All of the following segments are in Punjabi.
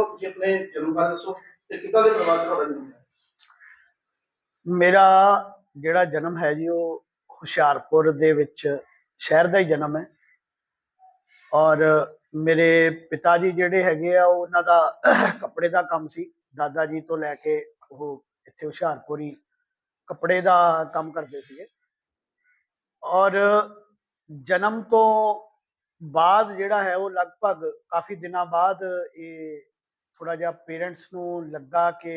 ਬਿਲਕੁਲ ਤੁਸੀਂ ਆਪਣੇ ਜਨਮ ਬਾਰੇ ਦੱਸੋ ਤੇ ਕਿੱਦਾਂ ਦੇ ਪਰਿਵਾਰ ਤੁਹਾਡਾ ਜਨਮ ਹੋਇਆ? ਮੇਰਾ ਜਿਹੜਾ ਜਨਮ ਹੈ ਜੀ, ਉਹ ਹੁਸ਼ਿਆਰਪੁਰ ਦੇ ਵਿੱਚ ਸ਼ਹਿਰ ਦਾ ਹੀ ਜਨਮ ਹੈ। ਔਰ ਮੇਰੇ ਪਿਤਾ ਜੀ ਜਿਹੜੇ ਹੈਗੇ ਆ ਉਹਨਾਂ ਦਾ ਕੱਪੜੇ ਦਾ ਕੰਮ ਸੀ। ਦਾਦਾ ਜੀ ਤੋਂ ਲੈ ਕੇ ਉਹ ਇੱਥੇ ਹੁਸ਼ਿਆਰਪੁਰ ਹੀ ਕੱਪੜੇ ਦਾ ਕੰਮ ਕਰਦੇ ਸੀਗੇ। ਔਰ ਜਨਮ ਤੋਂ ਬਾਅਦ ਜਿਹੜਾ ਹੈ, ਉਹ ਲਗਭਗ ਕਾਫੀ ਦਿਨਾਂ ਬਾਅਦ ਇਹ ਥੋੜਾ ਜਿਹਾ ਪੇਰੈਂਟਸ ਨੂੰ ਲੱਗਾ ਕਿ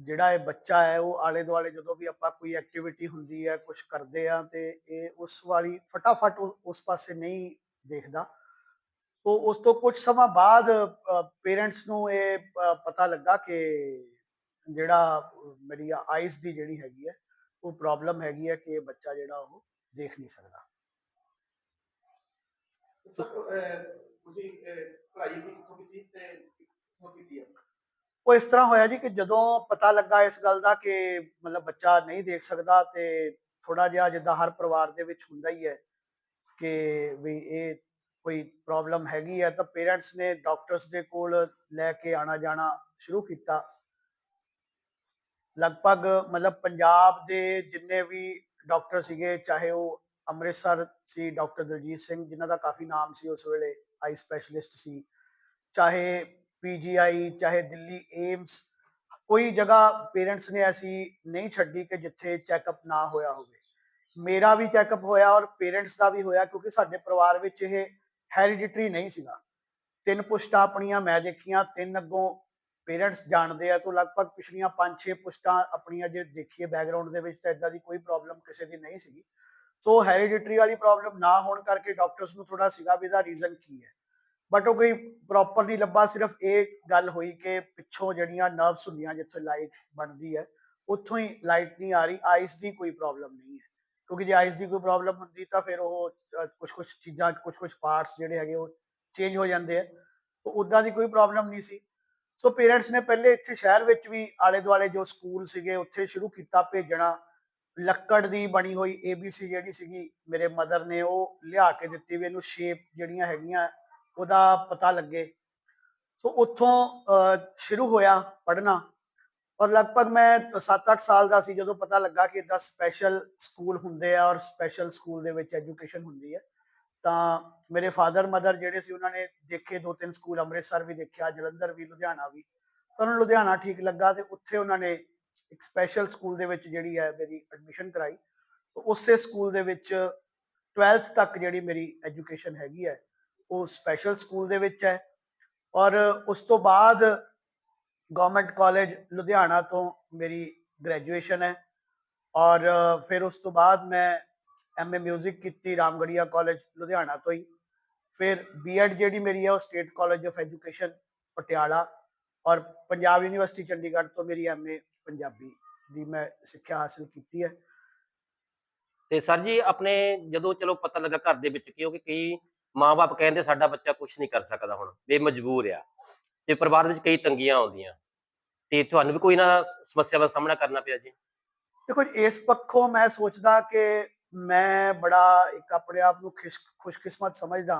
ਜਿਹੜਾ ਇਹ ਬੱਚਾ ਹੈ, ਉਹ ਆਲੇ ਦੁਆਲੇ ਜਦੋਂ ਵੀ ਆਪਾਂ ਕੋਈ ਐਕਟੀਵਿਟੀ ਹੁੰਦੀ ਹੈ ਕੁਝ ਕਰਦੇ ਆ ਤੇ ਇਹ ਉਸ ਵਾਲੀ ਫਟਾਫਟ ਉਸ ਪਾਸੇ ਨਹੀਂ ਦੇਖਦਾ। ਤੋਂ ਉਸ ਤੋਂ ਕੁਝ ਸਮਾਂ ਬਾਅਦ ਪੇਰੈਂਟਸ ਨੂੰ ਇਹ ਪਤਾ ਲੱਗਾ ਕਿ ਜਿਹੜਾ ਮੇਰੀ ਆਈਜ਼ ਦੀ ਜਿਹੜੀ ਹੈਗੀ ਹੈ, ਉਹ ਪ੍ਰੋਬਲਮ ਹੈਗੀ ਹੈ ਕਿ ਇਹ ਬੱਚਾ ਜਿਹੜਾ ਉਹ ਦੇਖ ਨਹੀਂ ਸਕਦਾ। ਤੁਸੀਂ ਪੜ੍ਹਾਈ ਕਿੱਥੋਂ ਕੀਤੀ ਤੇ ਕਿੱਥੋਂ ਕੀਤੀ ਹੈ ਉਹ ਇਸ ਤਰ੍ਹਾਂ ਹੋਇਆ ਜੀ ਕਿ ਜਦੋਂ ਪਤਾ ਲੱਗਾ ਇਸ ਗੱਲ ਦਾ ਕਿ ਮਤਲਬ ਬੱਚਾ ਨਹੀਂ ਦੇਖ ਸਕਦਾ ਤੇ ਥੋੜਾ ਜਿਹਾ ਜਿੱਦਾਂ ਹਰ ਪਰਿਵਾਰ ਦੇ ਵਿੱਚ ਹੁੰਦਾ ਹੀ ਹੈ ਕਿ ਵੀ ਇਹ ਕੋਈ ਪ੍ਰੋਬਲਮ ਹੈਗੀ ਹੈ ਤਾਂ ਪੇਰੈਂਟਸ ਨੇ ਡਾਕਟਰਸ ਦੇ ਕੋਲ ਲੈ ਕੇ ਆਣਾ ਜਾਣਾ ਸ਼ੁਰੂ ਕੀਤਾ। ਲਗਭਗ ਮਤਲਬ ਪੰਜਾਬ ਦੇ ਜਿੰਨੇ ਵੀ ਡਾਕਟਰ ਸੀਗੇ, ਚਾਹੇ ਉਹ ਅੰਮ੍ਰਿਤਸਰ ਸੀ ਡਾਕਟਰ ਦਲਜੀਤ ਸਿੰਘ, ਜਿਨ੍ਹਾਂ ਦਾ ਕਾਫੀ ਨਾਮ ਸੀ ਉਸ ਵੇਲੇ ਆਈ ਸਪੈਸ਼ਲਿਸਟ ਸੀ। ਚਾਹੇ ਪੀਜੀਆਈ ਚਾਹੇ ਦਿੱਲੀ ਏਮਸ, ਕੋਈ ਜਗ੍ਹਾ ਪੇਰੈਂਟਸ ਨੇ ਐਸੀ ਨਹੀਂ ਛੱਡੀ ਕਿ ਜਿੱਥੇ ਚੈੱਕਅਪ ਨਾ ਹੋਇਆ ਹੋਵੇ। ਮੇਰਾ ਵੀ ਚੈੱਕਅਪ ਹੋਇਆ ਔਰ ਪੇਰੈਂਟਸ ਦਾ ਵੀ ਹੋਇਆ ਕਿਉਂਕਿ ਸਾਡੇ ਪਰਿਵਾਰ ਵਿੱਚ ਇਹ ਹੈਰੀਡਿਟਰੀ ਨਹੀਂ ਸੀਗਾ। ਤਿੰਨ ਪੁਸਟਾਂ ਆਪਣੀਆਂ ਮੈਂ ਦੇਖੀਆਂ, ਤਿੰਨ ਅੱਗੋਂ ਪੇਰੈਂਟਸ ਜਾਣਦੇ ਆ ਤੋਂ ਲਗਭਗ ਪਿਛਲੀਆਂ 5-6 ਪੁਸਟਾਂ ਆਪਣੀਆਂ ਜੇ ਦੇਖੀਏ ਬੈਕਗ੍ਰਾਉਂਡ ਦੇ ਵਿੱਚ ਤਾਂ ਇਦਾਂ ਦੀ ਕੋਈ ਪ੍ਰੋਬਲਮ ਕਿਸੇ ਦੀ ਨਹੀਂ ਸੀਗੀ। ਸੋ ਹੈਰੀਡਿਟਰੀ ਵਾਲੀ ਪ੍ਰੋਬਲਮ ਨਾ ਹੋਣ ਕਰਕੇ ਡਾਕਟਰਸ ਨੂੰ ਥੋੜਾ ਸੀਗਾ ਵੀ ਇਹਦਾ ਰੀਜ਼ਨ ਕੀ ਹੈ। ਬਟ ਉਹ ਕੋਈ ਪ੍ਰੋਪਰ ਨਹੀਂ ਲੱਭਾ ਸਿਰਫ ਇਹ ਗੱਲ ਹੋਈ ਕਿ ਪਿੱਛੋਂ ਜਿਹੜੀਆਂ ਨਰਵਸ ਹੁੰਦੀਆਂ ਜਿੱਥੇ ਲਾਈਟ ਬਣਦੀ ਹੈ, ਉੱਥੋਂ ਹੀ ਲਾਈਟ ਨਹੀਂ ਆ ਰਹੀ ਆਈਸ ਦੀ ਕੋਈ ਪ੍ਰੋਬਲਮ ਨਹੀਂ ਹੈ। ਕਿਉਂਕਿ ਜੇ ਆਈਸ ਦੀ ਕੋਈ ਪ੍ਰੋਬਲਮ ਹੁੰਦੀ ਤਾਂ ਫਿਰ ਉਹ ਕੁਝ ਕੁਝ ਚੀਜ਼ਾਂ ਕੁਝ ਕੁਝ ਪਾਰਟਸ ਜਿਹੜੇ ਹੈਗੇ ਉਹ ਚੇਂਜ ਹੋ ਜਾਂਦੇ ਆ ਤਾਂ ਉਦਾਂ ਦੀ ਕੋਈ ਪ੍ਰੋਬਲਮ ਨਹੀਂ ਸੀ। ਸੋ ਪੇਰੈਂਟਸ ਨੇ ਪਹਿਲੇ ਇੱਥੇ ਸ਼ਹਿਰ ਵਿੱਚ ਵੀ ਆਲੇ ਦੁਆਲੇ ਜੋ ਸਕੂਲ ਸੀਗੇ, ਉੱਥੇ ਸ਼ੁਰੂ ਕੀਤਾ ਭੇਜਣਾ ਲੱਕੜ ਦੀ ਬਣੀ ਹੋਈ ABC ਜਿਹੜੀ ਸੀਗੀ ਮੇਰੇ ਮਦਰ ਨੇ ਉਹ ਲਿਆ ਕੇ ਦਿੱਤੀ ਵੀ ਇਹਨੂੰ ਸ਼ੇਪ ਜਿਹੜੀਆਂ ਹੈਗੀਆਂ ਉਹਦਾ ਪਤਾ ਲੱਗੇ। ਸੋ ਉੱਥੋਂ ਸ਼ੁਰੂ ਹੋਇਆ ਪੜ੍ਹਨਾ। ਔਰ ਲਗਭਗ ਮੈਂ 7-8 ਸਾਲ ਦਾ ਸੀ ਜਦੋਂ ਪਤਾ ਲੱਗਾ ਕਿ ਇਦਾਂ ਸਪੈਸ਼ਲ ਸਕੂਲ ਹੁੰਦੇ ਆ ਔਰ ਸਪੈਸ਼ਲ ਸਕੂਲ ਦੇ ਵਿੱਚ ਐਜੂਕੇਸ਼ਨ ਹੁੰਦੀ ਹੈ, ਤਾਂ ਮੇਰੇ ਫਾਦਰ ਮਦਰ ਜਿਹੜੇ ਸੀ ਉਹਨਾਂ ਨੇ ਦੇਖੇ ਦੋ ਤਿੰਨ ਸਕੂਲ ਅੰਮ੍ਰਿਤਸਰ ਵੀ ਦੇਖਿਆ, ਜਲੰਧਰ ਵੀ, ਲੁਧਿਆਣਾ ਵੀ। ਤਾਂ ਉਹਨਾਂ ਲੁਧਿਆਣਾ ਠੀਕ ਲੱਗਾ ਤੇ ਉੱਥੇ ਉਹਨਾਂ ਨੇ ਇੱਕ ਸਪੈਸ਼ਲ ਸਕੂਲ ਦੇ ਵਿੱਚ ਜਿਹੜੀ ਹੈ ਮੇਰੀ ਐਡਮਿਸ਼ਨ ਕਰਾਈ ਉਸੇ ਸਕੂਲ ਦੇ ਵਿੱਚ 12th ਤੱਕ ਜਿਹੜੀ ਮੇਰੀ ਐਜੂਕੇਸ਼ਨ ਹੈਗੀ ਹੈ, ਉਹ ਸਪੈਸ਼ਲ ਸਕੂਲ ਦੇ ਵਿੱਚ ਹੈ ਔਰ ਉਸ ਤੋਂ ਬਾਅਦ ਗਵਰਨਮੈਂਟ ਕਾਲਜ ਲੁਧਿਆਣਾ ਤੋਂ ਮੇਰੀ ਗ੍ਰੈਜੂਏਸ਼ਨ ਹੈ ਔਰ ਫਿਰ ਉਸ ਤੋਂ ਬਾਅਦ ਮੈਂ ਐਮਏ 뮤직 ਕੀਤੀ ਰਾਮਗੜੀਆ ਕਾਲਜ ਲੁਧਿਆਣਾ ਤੋਂ ਹੀ, ਫਿਰ ਬੀਐਡ ਜਿਹੜੀ ਮੇਰੀ ਹੈ ਉਹ state college of education Patiala ਔਰ ਪੰਜਾਬ ਯੂਨੀਵਰਸਿਟੀ ਚੰਡੀਗੜ੍ਹ ਤੋਂ ਮੇਰੀ ਐਮਏ ਪੰਜਾਬੀ ਦੀ ਮੈਂ ਸਿੱਖਿਆ ਹਾਸਲ ਕੀਤੀ ਹੈ। ਤੇ ਸਰ ਜੀ ਆਪਣੇ ਜਦੋਂ ਚਲੋ ਪਤਾ ਲੱਗਾ ਘਰ ਦੇ ਵਿੱਚ ਕਿਉਂਕਿ ਕਈ ਮਾਪੇ ਕਹਿੰਦੇ ਸਾਡਾ ਬੱਚਾ ਕੁਝ ਨਹੀਂ ਕਰ ਸਕਦਾ ਹੁਣ ਇਹ ਮਜਬੂਰ ਆ ਤੇ ਪਰਿਵਾਰ ਵਿੱਚ ਕਈ ਤੰਗੀਆਂ ਆਉਂਦੀਆਂ। ਤੇ ਤੁਹਾਨੂੰ ਵੀ ਕੋਈ ਨਾ ਸਮੱਸਿਆ ਦਾ ਸਾਹਮਣਾ ਕਰਨਾ ਪਿਆ ਜੀ? ਦੇਖੋ ਇਸ ਪੱਖੋਂ ਮੈਂ ਸੋਚਦਾ ਕਿ ਮੈਂ ਬੜਾ ਇੱਕ ਆਪਣੇ ਆਪ ਨੂੰ ਖੁਸ਼ ਖੁਸ਼ਕਿਸਮਤ ਸਮਝਦਾ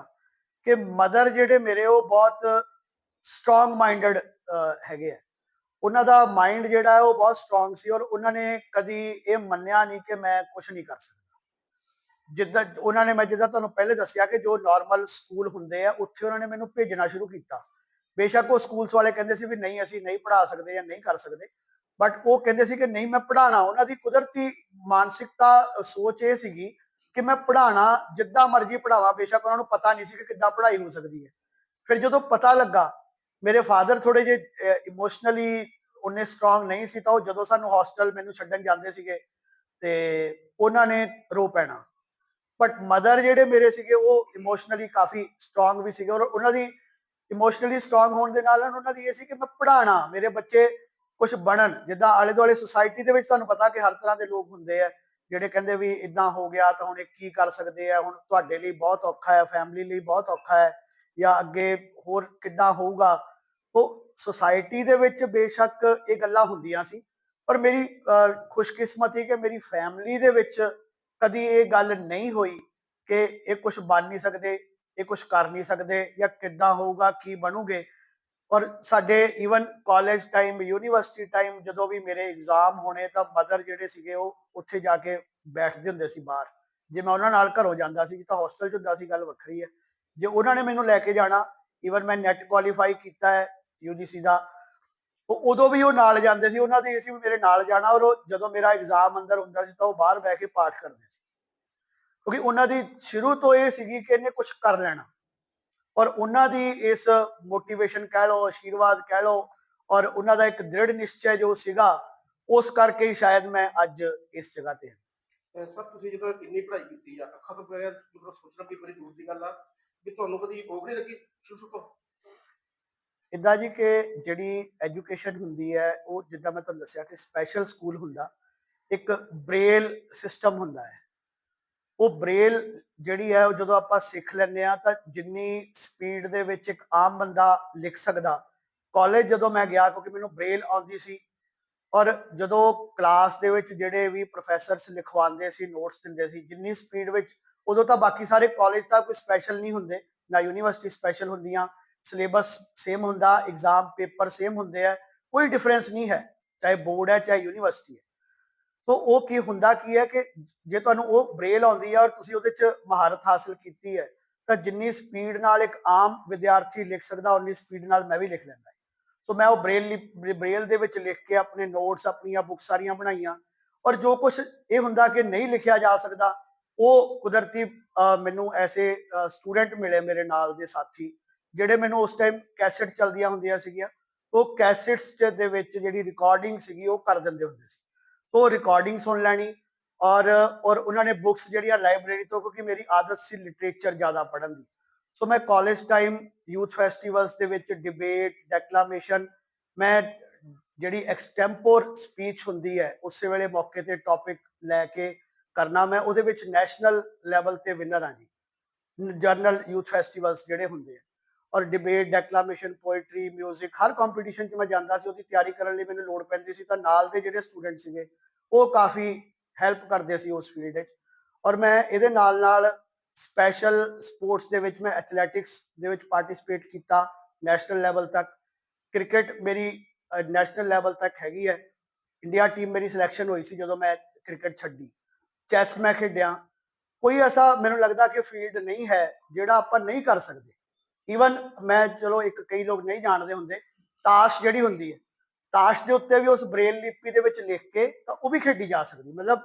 ਕਿ ਮਦਰ ਜਿਹੜੇ ਮੇਰੇ ਉਹ ਬਹੁਤ ਸਟਰੋਂਗ ਮਾਈਂਡਡ ਹੈਗੇ ਆ। ਉਹਨਾਂ ਦਾ ਮਾਈਂਡ ਜਿਹੜਾ ਉਹ ਬਹੁਤ ਸਟਰੋਂਗ ਸੀ ਔਰ ਉਹਨਾਂ ਨੇ ਕਦੀ ਇਹ ਮੰਨਿਆ ਨਹੀਂ ਕਿ ਮੈਂ ਕੁਝ ਨਹੀਂ ਕਰ ਸਕਦਾ। ਜਿੱਦਾਂ ਉਹਨਾਂ ਨੇ ਮੈਂ ਜਿੱਦਾਂ ਤੁਹਾਨੂੰ ਪਹਿਲੇ ਦੱਸਿਆ ਕਿ ਜੋ ਨਾਰਮਲ ਸਕੂਲ ਹੁੰਦੇ ਆ, ਉੱਥੇ ਉਹਨਾਂ ਨੇ ਮੈਨੂੰ ਭੇਜਣਾ ਸ਼ੁਰੂ ਕੀਤਾ। ਬੇਸ਼ੱਕ ਉਹ ਸਕੂਲਸ ਵਾਲੇ ਕਹਿੰਦੇ ਸੀ ਵੀ ਨਹੀਂ, ਅਸੀਂ ਨਹੀਂ ਪੜ੍ਹਾ ਸਕਦੇ ਜਾਂ ਨਹੀਂ ਕਰ ਸਕਦੇ। ਬਟ ਉਹ ਕਹਿੰਦੇ ਸੀ ਕਿ ਨਹੀਂ, ਮੈਂ ਪੜ੍ਹਾਣਾ ਉਹਨਾਂ ਦੀ ਕੁਦਰਤੀ ਮਾਨਸਿਕਤਾ, ਸੋਚ ਇਹ ਸੀਗੀ ਕਿ ਮੈਂ ਪੜ੍ਹਾਣਾ ਜਿੱਦਾਂ ਮਰਜ਼ੀ ਪੜ੍ਹਾਵਾਂ, ਬੇਸ਼ੱਕ ਉਹਨਾਂ ਨੂੰ ਪਤਾ ਨਹੀਂ ਸੀ ਕਿ ਕਿੱਦਾਂ ਪੜ੍ਹਾਈ ਹੋ ਸਕਦੀ ਹੈ। ਫਿਰ ਜਦੋਂ ਪਤਾ ਲੱਗਾ, ਮੇਰੇ ਫਾਦਰ ਥੋੜੇ ਜਿਹੇ ਇਮੋਸ਼ਨਲੀ ਉਹਨੇ ਸਟਰੋਂਗ ਨਹੀਂ ਸੀ ਤਾਂ ਉਹ ਜਦੋਂ ਸਾਨੂੰ ਹੌਸਟਲ ਮੈਨੂੰ ਛੱਡਣ ਜਾਂਦੇ ਸੀਗੇ ਤੇ ਉਹਨਾਂ ਨੇ ਰੋ ਪੈਣਾ। ਬਟ ਮਦਰ ਜਿਹੜੇ ਮੇਰੇ ਸੀਗੇ, ਉਹ ਇਮੋਸ਼ਨਲੀ ਕਾਫੀ ਸਟਰੋਂਗ ਵੀ ਸੀਗੇ ਔਰ ਉਹਨਾਂ ਦੀ ਇਮੋਸ਼ਨਲੀ ਸਟਰੋਂਗ ਹੋਣ ਦੇ ਨਾਲ ਉਹਨਾਂ ਦੀ ਇਹ ਸੀ ਕਿ ਮੈਂ ਪੜ੍ਹਾਣਾ, ਮੇਰੇ ਬੱਚੇ ਕੁਝ ਬਣਨ। ਜਿੱਦਾਂ ਆਲੇ ਦੁਆਲੇ ਸੁਸਾਇਟੀ ਦੇ ਵਿੱਚ ਤੁਹਾਨੂੰ ਪਤਾ ਕਿ ਹਰ ਤਰ੍ਹਾਂ ਦੇ ਲੋਕ ਹੁੰਦੇ ਆ, ਜਿਹੜੇ ਕਹਿੰਦੇ ਵੀ ਇਦਾਂ ਹੋ ਗਿਆ ਤਾਂ ਹੁਣ ਇਹ ਕੀ ਕਰ ਸਕਦੇ ਆ, ਹੁਣ ਤੁਹਾਡੇ ਲਈ ਬਹੁਤ ਔਖਾ ਹੈ ਫੈਮਿਲੀ ਲਈ ਬਹੁਤ ਔਖਾ ਹੈ ਜਾਂ ਅੱਗੇ ਹੋਰ ਕਿੱਦਾਂ ਹੋਊਗਾ, ਉਹ ਸੁਸਾਇਟੀ ਦੇ ਵਿੱਚ ਬੇਸ਼ੱਕ ਇਹ ਗੱਲਾਂ ਹੁੰਦੀਆਂ ਸੀ ਪਰ ਮੇਰੀ ਅਹ, ਖੁਸ਼ਕਿਸਮਤੀ ਕਿ ਮੇਰੀ ਫੈਮਿਲੀ ਦੇ ਵਿੱਚ ਕਦੀ ਇਹ ਗੱਲ ਨਹੀਂ ਹੋਈ ਕਿ ਇਹ ਕੁਝ ਬਣ ਨਹੀਂ ਸਕਦੇ ਇਹ ਕੁਝ ਕਰ ਨਹੀਂ ਸਕਦੇ ਜਾਂ ਕਿੱਦਾਂ ਹੋਊਗਾ ਕੀ ਬਣੂਗੇ। ਔਰ ਸਾਡੇ even college time university time ਜਦੋਂ ਵੀ ਮੇਰੇ ਐਗਜ਼ਾਮ ਹੋਣੇ ਤਾਂ ਮਦਰ ਜਿਹੜੇ ਸੀਗੇ ਉਹ ਉੱਥੇ ਜਾ ਕੇ ਬੈਠਦੇ ਹੁੰਦੇ ਸੀ ਬਾਹਰ। ਜੇ ਮੈਂ ਉਹਨਾਂ ਨਾਲ ਘਰੋਂ ਜਾਂਦਾ ਸੀ ਤਾਂ ਹੋਸਟਲ 'ਚ ਹੁੰਦਾ ਸੀ ਗੱਲ ਵੱਖਰੀ ਹੈ। ਜੇ ਉਹਨਾਂ ਨੇ ਮੈਨੂੰ ਲੈ ਕੇ ਜਾਣਾ ਈਵਨ ਮੈਂ ਨੈਟ ਕੁਆਲੀਫਾਈ ਕੀਤਾ ਹੈ ਯੂਜੀਸੀ ਦਾ। ਉਹ ਉਦੋਂ ਵੀ ਉਹ ਨਾਲ ਜਾਂਦੇ ਸੀ, ਉਹਨਾਂ ਦੀ ਇਹ ਸੀ ਵੀ ਮੇਰੇ ਨਾਲ ਜਾਣਾ ਔਰ ਉਹ ਜਦੋਂ ਮੇਰਾ ਐਗਜ਼ਾਮ ਅੰਦਰ ਹੁੰਦਾ ਸੀ ਤਾਂ ਉਹ ਬਾਹਰ ਬਹਿ ਕੇ ਪਾਠ ਕਰਦੇ ਸੀ। ਕਿਉਂਕਿ ਉਹਨਾਂ ਦੀ ਸ਼ੁਰੂ ਤੋਂ ਇਹ ਸੀਗੀ ਕਿ ਇਹਨੇ ਕੁਝ ਕਰ ਲੈਣਾ। ਔਰ ਉਹਨਾਂ ਦੀ ਇਸ ਮੋਟੀਵੇਸ਼ਨ ਕਹਿ ਲਓ ਆਸ਼ੀਰਵਾਦ ਕਹਿ ਲਓ ਔਰ ਉਹਨਾਂ ਦਾ ਇੱਕ ਦ੍ਰਿੜ ਨਿਸ਼ਚੈ ਜੋ ਸੀਗਾ, ਉਸ ਕਰਕੇ ਹੀ ਸ਼ਾਇਦ ਮੈਂ ਅੱਜ ਇਸ ਜਗ੍ਹਾ ਤੇ ਹਾਂ। ਅਹ ਸਰ, ਤੁਸੀਂ ਜਦੋਂ ਇੰਨੀ ਪੜ੍ਹਾਈ ਕੀਤੀ ਆ ਅੱਖਾਂ ਤੋਂ ਬਗੈਰ ਮਤਲਬ ਸੋਚਣਾ ਵੀ ਬੜੀ ਦੂਰ ਦੀ ਗੱਲ ਆ ਕਿ ਤੁਹਾਨੂੰ ਕਦੀ ਭੋਗ ਨਹੀਂ ਲੱਗੀ ਸ਼ੁਰੂ ਤੋਂ? ਇਦਾਂ ਜੀ ਕਿ ਜਿਹੜੀ ਐਜੂਕੇਸ਼ਨ ਹੁੰਦੀ ਹੈ, ਉਹ ਜਿੱਦਾਂ ਮੈਂ ਤੁਹਾਨੂੰ ਦੱਸਿਆ ਕਿ ਸਪੈਸ਼ਲ ਸਕੂਲ ਹੁੰਦਾ, ਇੱਕ ਬ੍ਰੇਲ ਸਿਸਟਮ ਹੁੰਦਾ ਹੈ। ਉਹ ਬ੍ਰੇਲ ਜਿਹੜੀ ਹੈ, ਉਹ ਜਦੋਂ ਆਪਾਂ ਸਿੱਖ ਲੈਂਦੇ ਆ ਤਾਂ ਜਿੰਨੀ ਸਪੀਡ ਦੇ ਵਿੱਚ ਇੱਕ ਆਮ ਬੰਦਾ ਲਿਖ ਸਕਦਾ। ਕਾਲਜ ਜਦੋਂ ਮੈਂ ਗਿਆ, ਕਿਉਂਕਿ ਮੈਨੂੰ ਬ੍ਰੇਲ ਆਉਂਦੀ ਸੀ, ਔਰ ਜਦੋਂ ਕਲਾਸ ਦੇ ਵਿੱਚ ਜਿਹੜੇ ਵੀ ਪ੍ਰੋਫੈਸਰਸ ਲਿਖਵਾਉਂਦੇ ਸੀ ਨੋਟਸ ਦਿੰਦੇ ਸੀ, ਜਿੰਨੀ ਸਪੀਡ ਵਿੱਚ, ਉਦੋਂ ਤਾਂ ਬਾਕੀ ਸਾਰੇ ਕਾਲਜ ਤਾਂ ਕੋਈ ਸਪੈਸ਼ਲ ਨਹੀਂ ਹੁੰਦੇ, ਨਾ ਯੂਨੀਵਰਸਿਟੀ ਸਪੈਸ਼ਲ ਹੁੰਦੀਆਂ ਸਿਲੇਬਸ ਸੇਮ ਹੁੰਦਾ ਐਗਜ਼ਾਮ ਪੇਪਰ ਸੇਮ ਹੁੰਦੇ ਆ, ਕੋਈ ਡਿਫਰੈਂਸ ਨਹੀਂ ਹੈ, ਚਾਹੇ ਬੋਰਡ ਹੈ, ਚਾਹੇ ਯੂਨੀਵਰਸਿਟੀ ਹੈ। ਸੋ ਉਹ ਕੀ ਹੁੰਦਾ, ਕੀ ਹੈ ਕਿ ਜੇ ਤੁਹਾਨੂੰ ਉਹ ਬ੍ਰੇਲ ਆਉਂਦੀ ਹੈ ਔਰ ਤੁਸੀਂ ਉਹਦੇ 'ਚ ਮਹਾਰਤ ਹਾਸਲ ਕੀਤੀ ਹੈ, ਤਾਂ ਜਿੰਨੀ ਸਪੀਡ ਨਾਲ ਇੱਕ ਆਮ ਵਿਦਿਆਰਥੀ ਲਿਖ ਸਕਦਾ, ਉਨੀ ਸਪੀਡ ਨਾਲ ਮੈਂ ਵੀ ਲਿਖ ਲੈਂਦਾ। ਸੋ ਮੈਂ ਉਹ ਬ੍ਰੇਲ ਲਿ- ਬ੍ਰੇਲ ਦੇ ਵਿੱਚ ਲਿਖ ਕੇ ਆਪਣੇ ਨੋਟਸ ਆਪਣੀਆਂ ਬੁੱਕ ਸਾਰੀਆਂ ਬਣਾਈਆਂ ਔਰ ਜੋ ਕੁਝ ਇਹ ਹੁੰਦਾ ਕਿ ਨਹੀਂ ਲਿਖਿਆ ਜਾ ਸਕਦਾ, ਉਹ ਕੁਦਰਤੀ ਮੈਨੂੰ ਐਸੇ ਸਟੂਡੈਂਟ ਮਿਲੇ ਮੇਰੇ ਨਾਲ ਦੇ ਸਾਥੀ ਜਿਹੜੇ ਮੈਨੂੰ ਉਸ ਟਾਈਮ ਕੈਸੇਟ ਚੱਲਦੀਆਂ ਹੁੰਦੀਆਂ ਸੀਗੀਆਂ, ਉਹ ਕੈਸੇਟਸ ਦੇ ਵਿੱਚ ਜਿਹੜੀ ਰਿਕਾਰਡਿੰਗ ਸੀਗੀ, ਉਹ ਕਰ ਦਿੰਦੇ ਹੁੰਦੇ ਸੀ। ਉਹ ਰਿਕਾਰਡਿੰਗ ਸੁਣ ਲੈਣੀ ਔਰ ਔਰ ਉਹਨਾਂ ਨੇ ਬੁੱਕਸ ਜਿਹੜੀਆਂ ਲਾਇਬ੍ਰੇਰੀ ਤੋਂ, ਕਿਉਂਕਿ ਮੇਰੀ ਆਦਤ ਸੀ ਲਿਟਰੇਚਰ ਜ਼ਿਆਦਾ ਪੜ੍ਹਨ ਦੀ। ਸੋ ਮੈਂ ਕਾਲਜ ਟਾਈਮ ਯੂਥ ਫੈਸਟੀਵਲਸ ਦੇ ਵਿੱਚ ਡਿਬੇਟ ਡੈਕਲਾਮੇਸ਼ਨ ਮੈਂ ਜਿਹੜੀ ਐਕਸਟੈਂਪੋਰ ਸਪੀਚ ਹੁੰਦੀ ਹੈ, ਉਸੇ ਵੇਲੇ ਮੌਕੇ ਤੇ ਟੌਪਿਕ ਲੈ ਕੇ ਕਰਨਾ, ਮੈਂ ਉਹਦੇ ਵਿੱਚ ਨੈਸ਼ਨਲ ਲੈਵਲ ਤੇ ਵਿਨਰ ਹਾਂ ਜੀ। ਜਰਨਲ ਯੂਥ ਫੈਸਟੀਵਲਸ ਜਿਹੜੇ ਹੁੰਦੇ ਆ। ਔਰ ਡਿਬੇਟ ਡੈਕਲਾਮੇਸ਼ਨ ਪੋਇਟਰੀ 뮤직 ਹਰ ਕੰਪੀਟੀਸ਼ਨ 'ਚ ਮੈਂ ਜਾਂਦਾ ਸੀ, ਉਹਦੀ ਤਿਆਰੀ ਕਰਨ ਲਈ ਮੈਨੂੰ ਲੋੜ ਪੈਂਦੀ ਸੀ ਤਾਂ ਨਾਲ ਦੇ ਜਿਹੜੇ ਸਟੂਡੈਂਟ ਸੀਗੇ, ਉਹ ਕਾਫੀ ਹੈਲਪ ਕਰਦੇ ਸੀ ਉਸ ਫੀਲਡ 'ਚ ਔਰ ਮੈਂ ਇਹਦੇ ਨਾਲ ਨਾਲ ਸਪੈਸ਼ਲ ਸਪੋਰਟਸ ਦੇ ਵਿੱਚ ਮੈਂ ਐਥਲੈਟਿਕਸ ਦੇ ਵਿੱਚ ਪਾਰਟਿਸਿਪੇਟ ਕੀਤਾ ਨੈਸ਼ਨਲ ਲੈਵਲ ਤੱਕ। ਕ੍ਰਿਕਟ ਮੇਰੀ ਨੈਸ਼ਨਲ ਲੈਵਲ ਤੱਕ ਹੈਗੀ ਹੈ। ਇੰਡੀਆ ਟੀਮ ਮੇਰੀ ਸਿਲੈਕਸ਼ਨ ਹੋਈ ਸੀ ਜਦੋਂ ਮੈਂ ਕ੍ਰਿਕਟ ਛੱਡੀ। ਚੈਸ ਮੈਂ ਖੇਡਿਆ। ਕੋਈ ਐਸਾ ਮੈਨੂੰ ਲੱਗਦਾ ਕਿ ਫੀਲਡ ਨਹੀਂ ਹੈ ਜਿਹੜਾ ਆਪਾਂ ਨਹੀਂ ਕਰ ਸਕਦੇ। ਈਵਨ ਮੈਂ ਚਲੋ ਇੱਕ ਕਈ ਲੋਕ ਨਹੀਂ ਜਾਣਦੇ ਹੁੰਦੇ, ਤਾਸ਼ ਜਿਹੜੀ ਹੁੰਦੀ ਹੈ, ਤਾਸ਼ ਦੇ ਉੱਤੇ ਵੀ ਉਸ ਬ੍ਰੇਲ ਲਿਪੀ ਦੇ ਵਿੱਚ ਲਿਖ ਕੇ ਤਾਂ ਉਹ ਵੀ ਖੇਡੀ ਜਾ ਸਕਦੀ, ਮਤਲਬ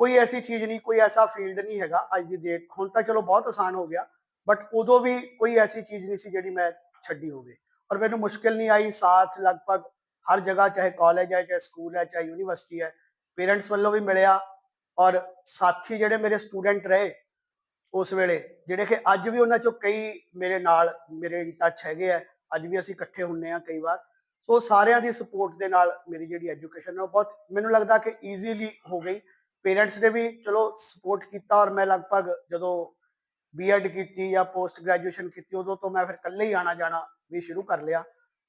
ਕੋਈ ਐਸੀ ਚੀਜ਼ ਨਹੀਂ, ਕੋਈ ਐਸਾ ਫੀਲਡ ਨਹੀਂ ਹੈਗਾ ਅੱਜ ਦੀ ਡੇਟ ਹੁਣ ਤਾਂ ਚਲੋ ਬਹੁਤ ਆਸਾਨ ਹੋ ਗਿਆ ਬਟ ਉਦੋਂ ਵੀ ਕੋਈ ਐਸੀ ਚੀਜ਼ ਨਹੀਂ ਸੀ ਜਿਹੜੀ ਮੈਂ ਛੱਡੀ ਹੋਵੇ, ਔਰ ਮੈਨੂੰ ਮੁਸ਼ਕਿਲ ਨਹੀਂ ਆਈ, ਸਾਥ ਲਗਭਗ ਹਰ ਜਗ੍ਹਾ ਚਾਹੇ ਕਾਲਜ ਹੈ, ਚਾਹੇ ਸਕੂਲ ਹੈ, ਚਾਹੇ ਯੂਨੀਵਰਸਿਟੀ ਹੈ ਪੇਰੈਂਟਸ ਵੱਲੋਂ ਵੀ ਮਿਲਿਆ, ਔਰ ਸਾਥੀ ਜਿਹੜੇ ਮੇਰੇ ਸਟੂਡੈਂਟ ਰਹੇ ਉਸ ਵੇਲੇ, ਜਿਹੜੇ ਕਿ ਅੱਜ ਵੀ ਉਹਨਾਂ ਚੋਂ ਕਈ ਮੇਰੇ ਨਾਲ, ਮੇਰੇ ਟੱਚ ਹੈਗੇ ਆ, ਅੱਜ ਵੀ ਅਸੀਂ ਇਕੱਠੇ ਹੁੰਨੇ ਆ ਕਈ ਵਾਰ। ਸੋ ਸਾਰਿਆਂ ਦੀ ਸਪੋਰਟ ਦੇ ਨਾਲ ਮੇਰੀ ਜਿਹੜੀ ਐਜੂਕੇਸ਼ਨ ਹੈ ਉਹ ਬਹੁਤ, ਮੈਨੂੰ ਲੱਗਦਾ ਕਿ ਈਜ਼ੀਲੀ ਹੋ ਗਈ। ਪੇਰੈਂਟਸ ਨੇ ਵੀ ਚਲੋ ਸਪੋਰਟ ਕੀਤਾ ਔਰ ਮੈਂ ਲਗਭਗ ਜਦੋਂ ਬੀਐਡ ਕੀਤੀ ਜਾਂ ਪੋਸਟ ਗ੍ਰੈਜੂਏਸ਼ਨ ਕੀਤੀ, ਉਦੋਂ ਤੋਂ ਮੈਂ ਫਿਰ ਇਕੱਲੇ ਹੀ ਆਣਾ ਜਾਣਾ ਵੀ ਸ਼ੁਰੂ ਕਰ ਲਿਆ।